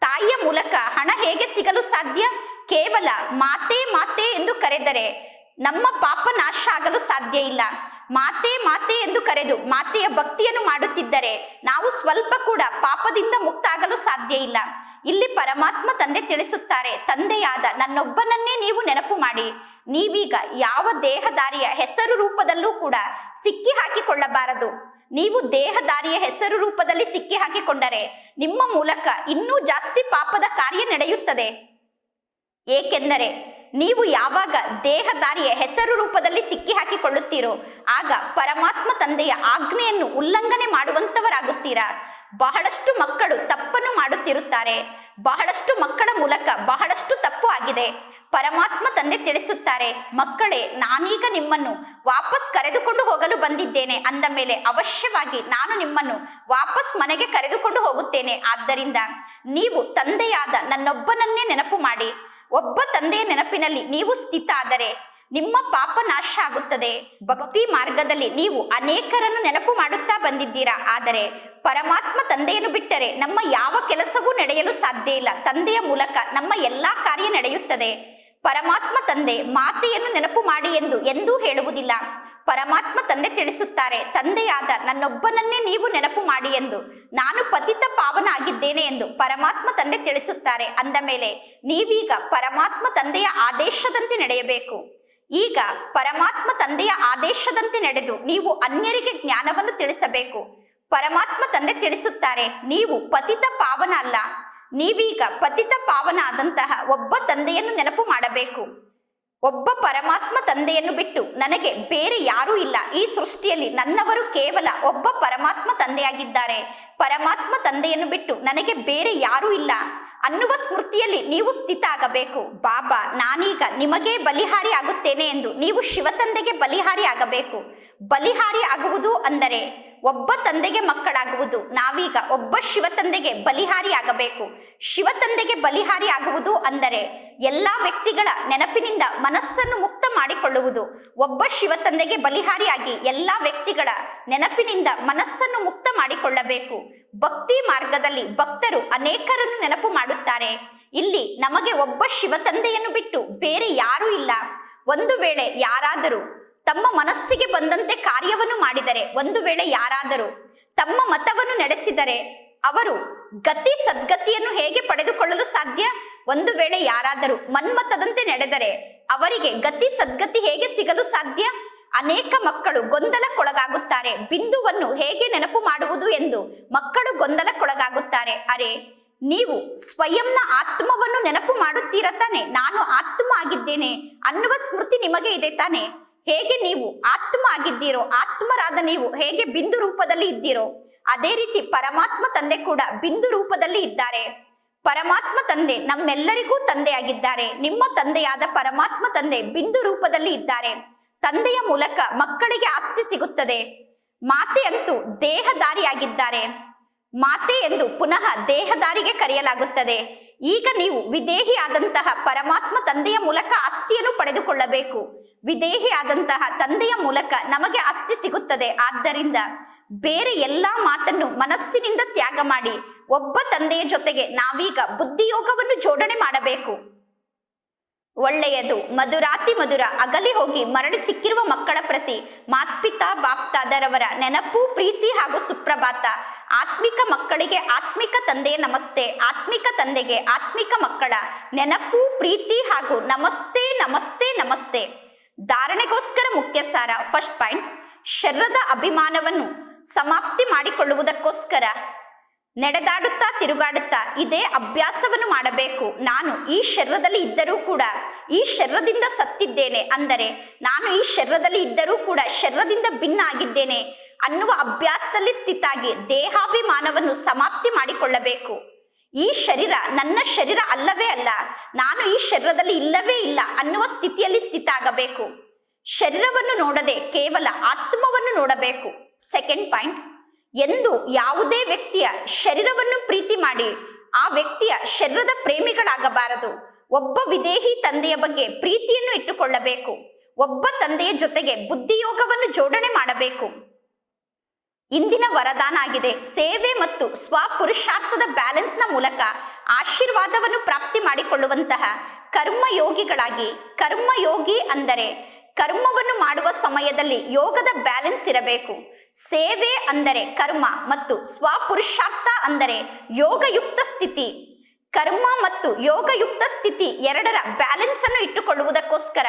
ತಾಯಿಯ ಮೂಲಕ ಹಣ ಹೇಗೆ ಸಿಗಲು ಸಾಧ್ಯ? ಕೇವಲ ಮಾತೆ ಮಾತೆ ಎಂದು ಕರೆದರೆ ನಮ್ಮ ಪಾಪ ನಾಶ ಆಗಲು ಸಾಧ್ಯ ಇಲ್ಲ. ಮಾತೆ ಮಾತೆ ಎಂದು ಕರೆದು ಮಾತೆಯ ಭಕ್ತಿಯನ್ನು ಮಾಡುತ್ತಿದ್ದರೆ ನಾವು ಸ್ವಲ್ಪ ಕೂಡ ಪಾಪದಿಂದ ಮುಕ್ತ ಆಗಲು ಸಾಧ್ಯ ಇಲ್ಲ. ಇಲ್ಲಿ ಪರಮಾತ್ಮ ತಂದೆ ತಿಳಿಸುತ್ತಾರೆ, ತಂದೆಯಾದ ನನ್ನೊಬ್ಬನನ್ನೇ ನೀವು ನೆನಪು ಮಾಡಿ. ನೀವೀಗ ಯಾವ ದೇಹದಾರಿಯ ಹೆಸರು ರೂಪದಲ್ಲೂ ಕೂಡ ಸಿಕ್ಕಿ ಹಾಕಿಕೊಳ್ಳಬಾರದು. ನೀವು ದೇಹದಾರಿಯ ಹೆಸರು ರೂಪದಲ್ಲಿ ಸಿಕ್ಕಿ ಹಾಕಿಕೊಂಡರೆ ನಿಮ್ಮ ಮೂಲಕ ಇನ್ನೂ ಜಾಸ್ತಿ ಪಾಪದ ಕಾರ್ಯ ನಡೆಯುತ್ತದೆ. ಏಕೆಂದರೆ ನೀವು ಯಾವಾಗ ದೇಹದಾರಿಯ ಹೆಸರು ರೂಪದಲ್ಲಿ ಸಿಕ್ಕಿ ಹಾಕಿಕೊಳ್ಳುತ್ತೀರೋ, ಆಗ ಪರಮಾತ್ಮ ತಂದೆಯ ಆಜ್ಞೆಯನ್ನು ಉಲ್ಲಂಘನೆ ಮಾಡುವಂತವರಾಗುತ್ತೀರಾ? ಬಹಳಷ್ಟು ಮಕ್ಕಳು ತಪ್ಪನ್ನು ಮಾಡುತ್ತಿರುತ್ತಾರೆ. ಬಹಳಷ್ಟು ಮಕ್ಕಳ ಮೂಲಕ ಬಹಳಷ್ಟು ತಪ್ಪು ಆಗಿದೆ. ಪರಮಾತ್ಮ ತಂದೆ ತಿಳಿಸುತ್ತಾರೆ, ಮಕ್ಕಳೇ, ನಾನೀಗ ನಿಮ್ಮನ್ನು ವಾಪಸ್ ಕರೆದುಕೊಂಡು ಹೋಗಲು ಬಂದಿದ್ದೇನೆ. ಅಂದ ಮೇಲೆ ಅವಶ್ಯವಾಗಿ ನಾನು ನಿಮ್ಮನ್ನು ವಾಪಸ್ ಮನೆಗೆ ಕರೆದುಕೊಂಡು ಹೋಗುತ್ತೇನೆ. ಆದ್ದರಿಂದ ನೀವು ತಂದೆಯಾದ ನನ್ನೊಬ್ಬನನ್ನೇ ನೆನಪು ಮಾಡಿ. ಒಬ್ಬ ತಂದೆಯ ನೆನಪಿನಲ್ಲಿ ನೀವು ಸ್ಥಿತ ಆದರೆ ನಿಮ್ಮ ಪಾಪ ನಾಶ ಆಗುತ್ತದೆ. ಭಕ್ತಿ ಮಾರ್ಗದಲ್ಲಿ ನೀವು ಅನೇಕರನ್ನು ನೆನಪು ಮಾಡುತ್ತಾ ಬಂದಿದ್ದೀರಾ? ಆದರೆ ಪರಮಾತ್ಮ ತಂದೆಯನ್ನು ಬಿಟ್ಟರೆ ನಮ್ಮ ಯಾವ ಕೆಲಸವೂ ನಡೆಯಲು ಸಾಧ್ಯ ಇಲ್ಲ. ತಂದೆಯ ಮೂಲಕ ನಮ್ಮ ಎಲ್ಲಾ ಕಾರ್ಯ ನಡೆಯುತ್ತದೆ. ಪರಮಾತ್ಮ ತಂದೆ ಮಾತೆಯನ್ನು ನೆನಪು ಮಾಡಿ ಎಂದು ಎಂದೂ ಹೇಳುವುದಿಲ್ಲ. ಪರಮಾತ್ಮ ತಂದೆ ತಿಳಿಸುತ್ತಾರೆ, ತಂದೆಯಾದ ನನ್ನೊಬ್ಬನನ್ನೇ ನೀವು ನೆನಪು ಮಾಡಿ ಎಂದು. ನಾನು ಪತಿತ ಪಾವನ ಆಗಿದ್ದೇನೆ ಎಂದು ಪರಮಾತ್ಮ ತಂದೆ ತಿಳಿಸುತ್ತಾರೆ. ಅಂದ ಮೇಲೆ, ನೀವೀಗ ಪರಮಾತ್ಮ ತಂದೆಯ ಆದೇಶದಂತೆ ನಡೆಯಬೇಕು. ಈಗ ಪರಮಾತ್ಮ ತಂದೆಯ ಆದೇಶದಂತೆ ನಡೆದು ನೀವು ಅನ್ಯರಿಗೆ ಜ್ಞಾನವನ್ನು ತಿಳಿಸಬೇಕು. ಪರಮಾತ್ಮ ತಂದೆ ತಿಳಿಸುತ್ತಾರೆ, ನೀವು ಪತಿತ ಪಾವನ ಅಲ್ಲ ನೀವೀಗ ಪತಿತ ಪಾವನ ಆದಂತಹ ಒಬ್ಬ ತಂದೆಯನ್ನು ನೆನಪು ಮಾಡಬೇಕು. ಒಬ್ಬ ಪರಮಾತ್ಮ ತಂದೆಯನ್ನು ಬಿಟ್ಟು ನನಗೆ ಬೇರೆ ಯಾರೂ ಇಲ್ಲ. ಈ ಸೃಷ್ಟಿಯಲ್ಲಿ ನನ್ನವರು ಕೇವಲ ಒಬ್ಬ ಪರಮಾತ್ಮ ತಂದೆಯಾಗಿದ್ದಾರೆ. ಪರಮಾತ್ಮ ತಂದೆಯನ್ನು ಬಿಟ್ಟು ನನಗೆ ಬೇರೆ ಯಾರೂ ಇಲ್ಲ. ಅನ್ನುವ ಸ್ಮೃತಿಯಲ್ಲಿ ನೀವು ಸ್ಥಿತ ಆಗಬೇಕು. ಬಾಬಾ, ನಾನೀಗ ನಿಮಗೇ ಬಲಿಹಾರಿ ಆಗುತ್ತೇನೆ ಎಂದು ನೀವು ಶಿವತಂದೆಗೆ ಬಲಿಹಾರಿ ಆಗಬೇಕು. ಬಲಿಹಾರಿ ಆಗುವುದು ಅಂದರೆ ಒಬ್ಬ ತಂದೆಗೆ ಮಕ್ಕಳಾಗುವುದು. ನಾವೀಗ ಒಬ್ಬ ಶಿವ ತಂದೆಗೆ ಬಲಿಹಾರಿ ಆಗಬೇಕು ಶಿವ ತಂದೆಗೆ ಬಲಿಹಾರಿ ಆಗುವುದು ಅಂದರೆ ಎಲ್ಲ ವ್ಯಕ್ತಿಗಳ ನೆನಪಿನಿಂದ ಮನಸ್ಸನ್ನು ಮುಕ್ತ ಮಾಡಿಕೊಳ್ಳುವುದು. ಒಬ್ಬ ಶಿವ ತಂದೆಗೆ ಬಲಿಹಾರಿಯಾಗಿ ಎಲ್ಲ ವ್ಯಕ್ತಿಗಳ ನೆನಪಿನಿಂದ ಮನಸ್ಸನ್ನು ಮುಕ್ತ ಮಾಡಿಕೊಳ್ಳಬೇಕು. ಭಕ್ತಿ ಮಾರ್ಗದಲ್ಲಿ ಭಕ್ತರು ಅನೇಕರನ್ನು ನೆನಪು ಮಾಡುತ್ತಾರೆ. ಇಲ್ಲಿ ನಮಗೆ ಒಬ್ಬ ಶಿವ ತಂದೆಯನ್ನು ಬಿಟ್ಟು ಬೇರೆ ಯಾರೂ ಇಲ್ಲ. ಒಂದು ವೇಳೆ ಯಾರಾದರೂ ತಮ್ಮ ಮನಸ್ಸಿಗೆ ಬಂದಂತೆ ಕಾರ್ಯವನ್ನು ಮಾಡಿದರೆ, ಒಂದು ವೇಳೆ ಯಾರಾದರೂ ತಮ್ಮ ಮತವನ್ನು ನಡೆಸಿದರೆ, ಅವರು ಗತಿ ಸದ್ಗತಿಯನ್ನು ಹೇಗೆ ಪಡೆದುಕೊಳ್ಳಲು ಸಾಧ್ಯ? ಒಂದು ವೇಳೆ ಯಾರಾದರೂ ಮನ್ಮತದಂತೆ ನಡೆದರೆ, ಅವರಿಗೆ ಗತಿ ಸದ್ಗತಿ ಹೇಗೆ ಸಿಗಲು ಸಾಧ್ಯ? ಅನೇಕ ಮಕ್ಕಳು ಗೊಂದಲಕ್ಕೊಳಗಾಗುತ್ತಾರೆ. ಬಿಂದುವನ್ನು ಹೇಗೆ ನೆನಪು ಮಾಡುವುದು ಎಂದು ಮಕ್ಕಳು ಗೊಂದಲಕ್ಕೊಳಗಾಗುತ್ತಾರೆ. ಅರೆ, ನೀವು ಸ್ವಯಂನ ಆತ್ಮವನ್ನು ನೆನಪು ಮಾಡುತ್ತೀರ ತಾನೆ? ನಾನು ಆತ್ಮ ಆಗಿದ್ದೇನೆ ಅನ್ನುವ ಸ್ಮೃತಿ ನಿಮಗೆ ಇದೆ ತಾನೆ? ಹೇಗೆ ನೀವು ಆತ್ಮ ಆಗಿದ್ದೀರೋ ಆತ್ಮರಾದ ನೀವು ಹೇಗೆ ಬಿಂದು ರೂಪದಲ್ಲಿ ಇದ್ದೀರೋ, ಅದೇ ರೀತಿ ಪರಮಾತ್ಮ ತಂದೆ ಕೂಡ ಬಿಂದು ರೂಪದಲ್ಲಿ ಇದ್ದಾರೆ. ಪರಮಾತ್ಮ ತಂದೆ ನಮ್ಮೆಲ್ಲರಿಗೂ ತಂದೆಯಾಗಿದ್ದಾರೆ. ನಿಮ್ಮ ತಂದೆಯಾದ ಪರಮಾತ್ಮ ತಂದೆ ಬಿಂದು ರೂಪದಲ್ಲಿ ಇದ್ದಾರೆ. ತಂದೆಯ ಮೂಲಕ ಮಕ್ಕಳಿಗೆ ಆಸ್ತಿ ಸಿಗುತ್ತದೆ. ಮಾತೆ ಅಂತೂ ದೇಹದಾರಿಯಾಗಿದ್ದಾರೆ. ಮಾತೆ ಎಂದು ಪುನಃ ದೇಹದಾರಿಗೆ ಕರೆಯಲಾಗುತ್ತದೆ. ಈಗ ನೀವು ವಿದೇಹಿ ಆದಂತಹ ಪರಮಾತ್ಮ ತಂದೆಯ ಮೂಲಕ ಆಸ್ತಿಯನ್ನು ಪಡೆದುಕೊಳ್ಳಬೇಕು. ವಿದೇಹಿ ಆದಂತಹ ತಂದೆಯ ಮೂಲಕ ನಮಗೆ ಆಸ್ತಿ ಸಿಗುತ್ತದೆ. ಆದ್ದರಿಂದ ಬೇರೆ ಎಲ್ಲಾ ಮಾತನ್ನು ಮನಸ್ಸಿನಿಂದ ತ್ಯಾಗ ಮಾಡಿ, ಒಬ್ಬ ತಂದೆಯ ಜೊತೆಗೆ ನಾವೀಗ ಬುದ್ಧಿಯೋಗವನ್ನು ಜೋಡಣೆ ಮಾಡಬೇಕು. ಒಳ್ಳೆಯದು, ಮಧುರಾತಿ ಮಧುರ, ಅಗಲಿ ಹೋಗಿ ಮರಳಿ ಸಿಕ್ಕಿರುವ ಮಕ್ಕಳ ಪ್ರತಿ, ಮಾತ್ಪಿತಾ ಬಾಪ್ತಾದರವರ ನೆನಪು, ಪ್ರೀತಿ ಹಾಗೂ ಸುಪ್ರಭಾತ. ಆತ್ಮಿಕ ಮಕ್ಕಳಿಗೆ ಆತ್ಮಿಕ ತಂದೆ ನಮಸ್ತೆ, ಆತ್ಮಿಕ ತಂದೆಗೆ ಆತ್ಮಿಕ ಮಕ್ಕಳ ನೆನಪು, ಪ್ರೀತಿ ಹಾಗೂ ನಮಸ್ತೆ ನಮಸ್ತೆ ನಮಸ್ತೆ. ಧಾರಣೆಗೋಸ್ಕರ ಮುಖ್ಯ ಸಾರ ಫಸ್ಟ್ ಪಾಯಿಂಟ್ ಶರ್ರದ ಅಭಿಮಾನವನ್ನು ಸಮಾಪ್ತಿ ಮಾಡಿಕೊಳ್ಳುವುದಕ್ಕೋಸ್ಕರ. ನಡೆದಾಡುತ್ತಾ, ತಿರುಗಾಡುತ್ತಾ ಇದೇ ಅಭ್ಯಾಸವನ್ನು ಮಾಡಬೇಕು. ನಾನು ಈ ಶರೀರದಲ್ಲಿ ಇದ್ದರೂ ಕೂಡ ಈ ಶರೀರದಿಂದ ಸತ್ತಿದ್ದೇನೆ ಅಂದರೆ, ನಾನು ಈ ಶರೀರದಲ್ಲಿ ಇದ್ದರೂ ಕೂಡ ಶರೀರದಿಂದ ಭಿನ್ನ ಆಗಿದ್ದೇನೆ. ಅನ್ನುವ ಅಭ್ಯಾಸದಲ್ಲಿ ಸ್ಥಿತಾಗಿ ದೇಹಾಭಿಮಾನವನ್ನು ಸಮಾಪ್ತಿ ಮಾಡಿಕೊಳ್ಳಬೇಕು. ಈ ಶರೀರ ನನ್ನ ಶರೀರ ಅಲ್ಲವೇ ಅಲ್ಲ, ನಾನು ಈ ಶರೀರದಲ್ಲಿ ಇಲ್ಲವೇ ಇಲ್ಲ ಅನ್ನುವ ಸ್ಥಿತಿಯಲ್ಲಿ ಸ್ಥಿತ ಆಗಬೇಕು ಶರೀರವನ್ನು ನೋಡದೆ ಕೇವಲ ಆತ್ಮವನ್ನು ನೋಡಬೇಕು. ಸೆಕೆಂಡ್ ಪಾಯಿಂಟ್, ಎಂದು ಯಾವುದೇ ವ್ಯಕ್ತಿಯ ಶರೀರವನ್ನು ಪ್ರೀತಿ ಮಾಡಿ ಆ ವ್ಯಕ್ತಿಯ ಶರೀರದ ಪ್ರೇಮಿಗಳಾಗಬಾರದು. ಒಬ್ಬ ವಿದೇಹಿ ತಂದೆಯ ಬಗ್ಗೆ ಪ್ರೀತಿಯನ್ನು ಇಟ್ಟುಕೊಳ್ಳಬೇಕು. ಒಬ್ಬ ತಂದೆಯ ಜೊತೆಗೆ ಬುದ್ಧಿಯೋಗವನ್ನು ಜೋಡಣೆ ಮಾಡಬೇಕು. ಇಂದಿನ ವರದಾನ ಆಗಿದೆ. ಸೇವೆ ಮತ್ತು ಸ್ವಪುರುಷಾರ್ಥದ ಬ್ಯಾಲೆನ್ಸ್ನ ಮೂಲಕ ಆಶೀರ್ವಾದವನ್ನು ಪ್ರಾಪ್ತಿ ಮಾಡಿಕೊಳ್ಳುವಂತಹ ಕರ್ಮಯೋಗಿಗಳಾಗಿ, ಕರ್ಮಯೋಗಿ ಅಂದರೆ ಕರ್ಮವನ್ನು ಮಾಡುವ ಸಮಯದಲ್ಲಿ ಯೋಗದ ಬ್ಯಾಲೆನ್ಸ್ ಇರಬೇಕು. ಸೇವೆ ಅಂದರೆ ಕರ್ಮ ಮತ್ತು ಸ್ವಪುರುಷಾರ್ಥ ಅಂದರೆ ಯೋಗಯುಕ್ತ ಸ್ಥಿತಿ. ಕರ್ಮ ಮತ್ತು ಯೋಗಯುಕ್ತ ಸ್ಥಿತಿ ಎರಡರ ಬ್ಯಾಲೆನ್ಸ್ ಅನ್ನು ಇಟ್ಟುಕೊಳ್ಳುವುದಕ್ಕೋಸ್ಕರ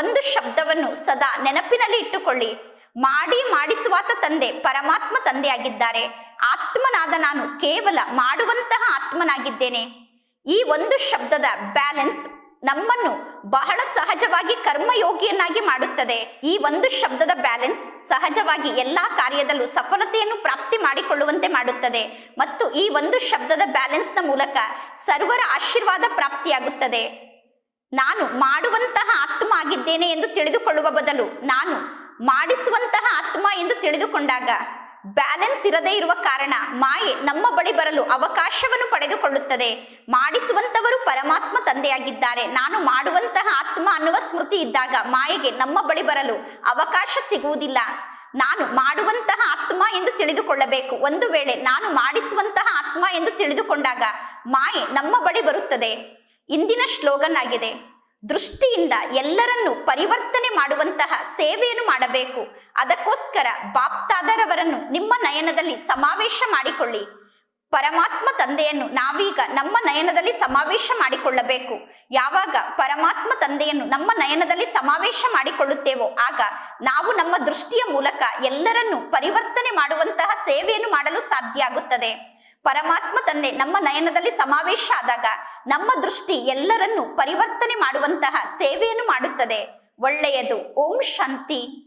ಒಂದು ಶಬ್ದವನ್ನು ಸದಾ ನೆನಪಿನಲ್ಲಿ ಇಟ್ಟುಕೊಳ್ಳಿ. ಮಾಡಿ ಮಾಡಿಸುವಾತ ತಂದೆ, ಪರಮಾತ್ಮ ತಂದೆಯಾಗಿದ್ದಾರೆ. ಆತ್ಮನಾದ ನಾನು ಕೇವಲ ಮಾಡುವಂತಹ ಆತ್ಮನಾಗಿದ್ದೇನೆ. ಈ ಒಂದು ಶಬ್ದದ ಬ್ಯಾಲೆನ್ಸ್ ನಮ್ಮನ್ನು ಬಹಳ ಸಹಜವಾಗಿ ಕರ್ಮಯೋಗಿಯನ್ನಾಗಿ ಮಾಡುತ್ತದೆ. ಈ ಒಂದು ಶಬ್ದದ ಬ್ಯಾಲೆನ್ಸ್ ಸಹಜವಾಗಿ ಎಲ್ಲಾ ಕಾರ್ಯದಲ್ಲೂ ಸಫಲತೆಯನ್ನು ಪ್ರಾಪ್ತಿ ಮಾಡಿಕೊಳ್ಳುವಂತೆ ಮಾಡುತ್ತದೆ. ಮತ್ತು ಈ ಒಂದು ಶಬ್ದದ ಬ್ಯಾಲೆನ್ಸ್ನ ಮೂಲಕ ಸರ್ವರ ಆಶೀರ್ವಾದ ಪ್ರಾಪ್ತಿಯಾಗುತ್ತದೆ. ನಾನು ಮಾಡುವಂತಹ ಆತ್ಮ ಆಗಿದ್ದೇನೆ ಎಂದು ತಿಳಿದುಕೊಳ್ಳುವ ಬದಲು ನಾನು ಮಾಡಿಸುವಂತಹ ಆತ್ಮ ಎಂದು ತಿಳಿದುಕೊಂಡಾಗ ಬ್ಯಾಲೆನ್ಸ್ ಇರದೇ ಇರುವ ಕಾರಣ ಮಾಯೆ ನಮ್ಮ ಬಳಿ ಬರಲು ಅವಕಾಶವನ್ನು ಪಡೆದುಕೊಳ್ಳುತ್ತದೆ. ಮಾಡಿಸುವಂತವರು ಪರಮಾತ್ಮ ತಂದೆಯಾಗಿದ್ದಾರೆ. ನಾನು ಮಾಡುವಂತಹ ಆತ್ಮ ಅನ್ನುವ ಸ್ಮೃತಿ ಇದ್ದಾಗ ಮಾಯೆಗೆ ನಮ್ಮ ಬಳಿ ಬರಲು ಅವಕಾಶ ಸಿಗುವುದಿಲ್ಲ. ನಾನು ಮಾಡುವಂತಹ ಆತ್ಮ ಎಂದು ತಿಳಿದುಕೊಳ್ಳಬೇಕು. ಒಂದು ವೇಳೆ ನಾನು ಮಾಡಿಸುವಂತಹ ಆತ್ಮ ಎಂದು ತಿಳಿದುಕೊಂಡಾಗ ಮಾಯೆ ನಮ್ಮ ಬಳಿ ಬರುತ್ತದೆ. ಇಂದಿನ ಶ್ಲೋಗನ್ ಆಗಿದೆ ದೃಷ್ಟಿಯಿಂದ ಎಲ್ಲರನ್ನು ಪರಿವರ್ತನೆ ಮಾಡುವಂತಹ ಸೇವೆಯನ್ನು ಮಾಡಬೇಕು. ಅದಕ್ಕೋಸ್ಕರ ಬಾಪ್ತಾದರವರನ್ನು ನಿಮ್ಮ ನಯನದಲ್ಲಿ ಸಮಾವೇಶ ಮಾಡಿಕೊಳ್ಳಿ. ಪರಮಾತ್ಮ ತಂದೆಯನ್ನು ನಾವೀಗ ನಮ್ಮ ನಯನದಲ್ಲಿ ಸಮಾವೇಶ ಮಾಡಿಕೊಳ್ಳಬೇಕು. ಯಾವಾಗ ಪರಮಾತ್ಮ ತಂದೆಯನ್ನು ನಮ್ಮ ನಯನದಲ್ಲಿ ಸಮಾವೇಶ ಮಾಡಿಕೊಳ್ಳುತ್ತೇವೋ ಆಗ ನಾವು ನಮ್ಮ ದೃಷ್ಟಿಯ ಮೂಲಕ ಎಲ್ಲರನ್ನು ಪರಿವರ್ತನೆ ಮಾಡುವಂತಹ ಸೇವೆಯನ್ನು ಮಾಡಲು ಸಾಧ್ಯ ಆಗುತ್ತದೆ. ಪರಮಾತ್ಮ ತಂದೆ ನಮ್ಮ ನಯನದಲ್ಲಿ ಸಮಾವೇಶ ಆದಾಗ ನಮ್ಮ ದೃಷ್ಟಿ ಎಲ್ಲರನ್ನು ಪರಿವರ್ತನೆ ಮಾಡುವಂತಹ ಸೇವೆಯನ್ನು ಮಾಡುತ್ತದೆ. ಒಳ್ಳೆಯದು. ಓಂ ಶಾಂತಿ.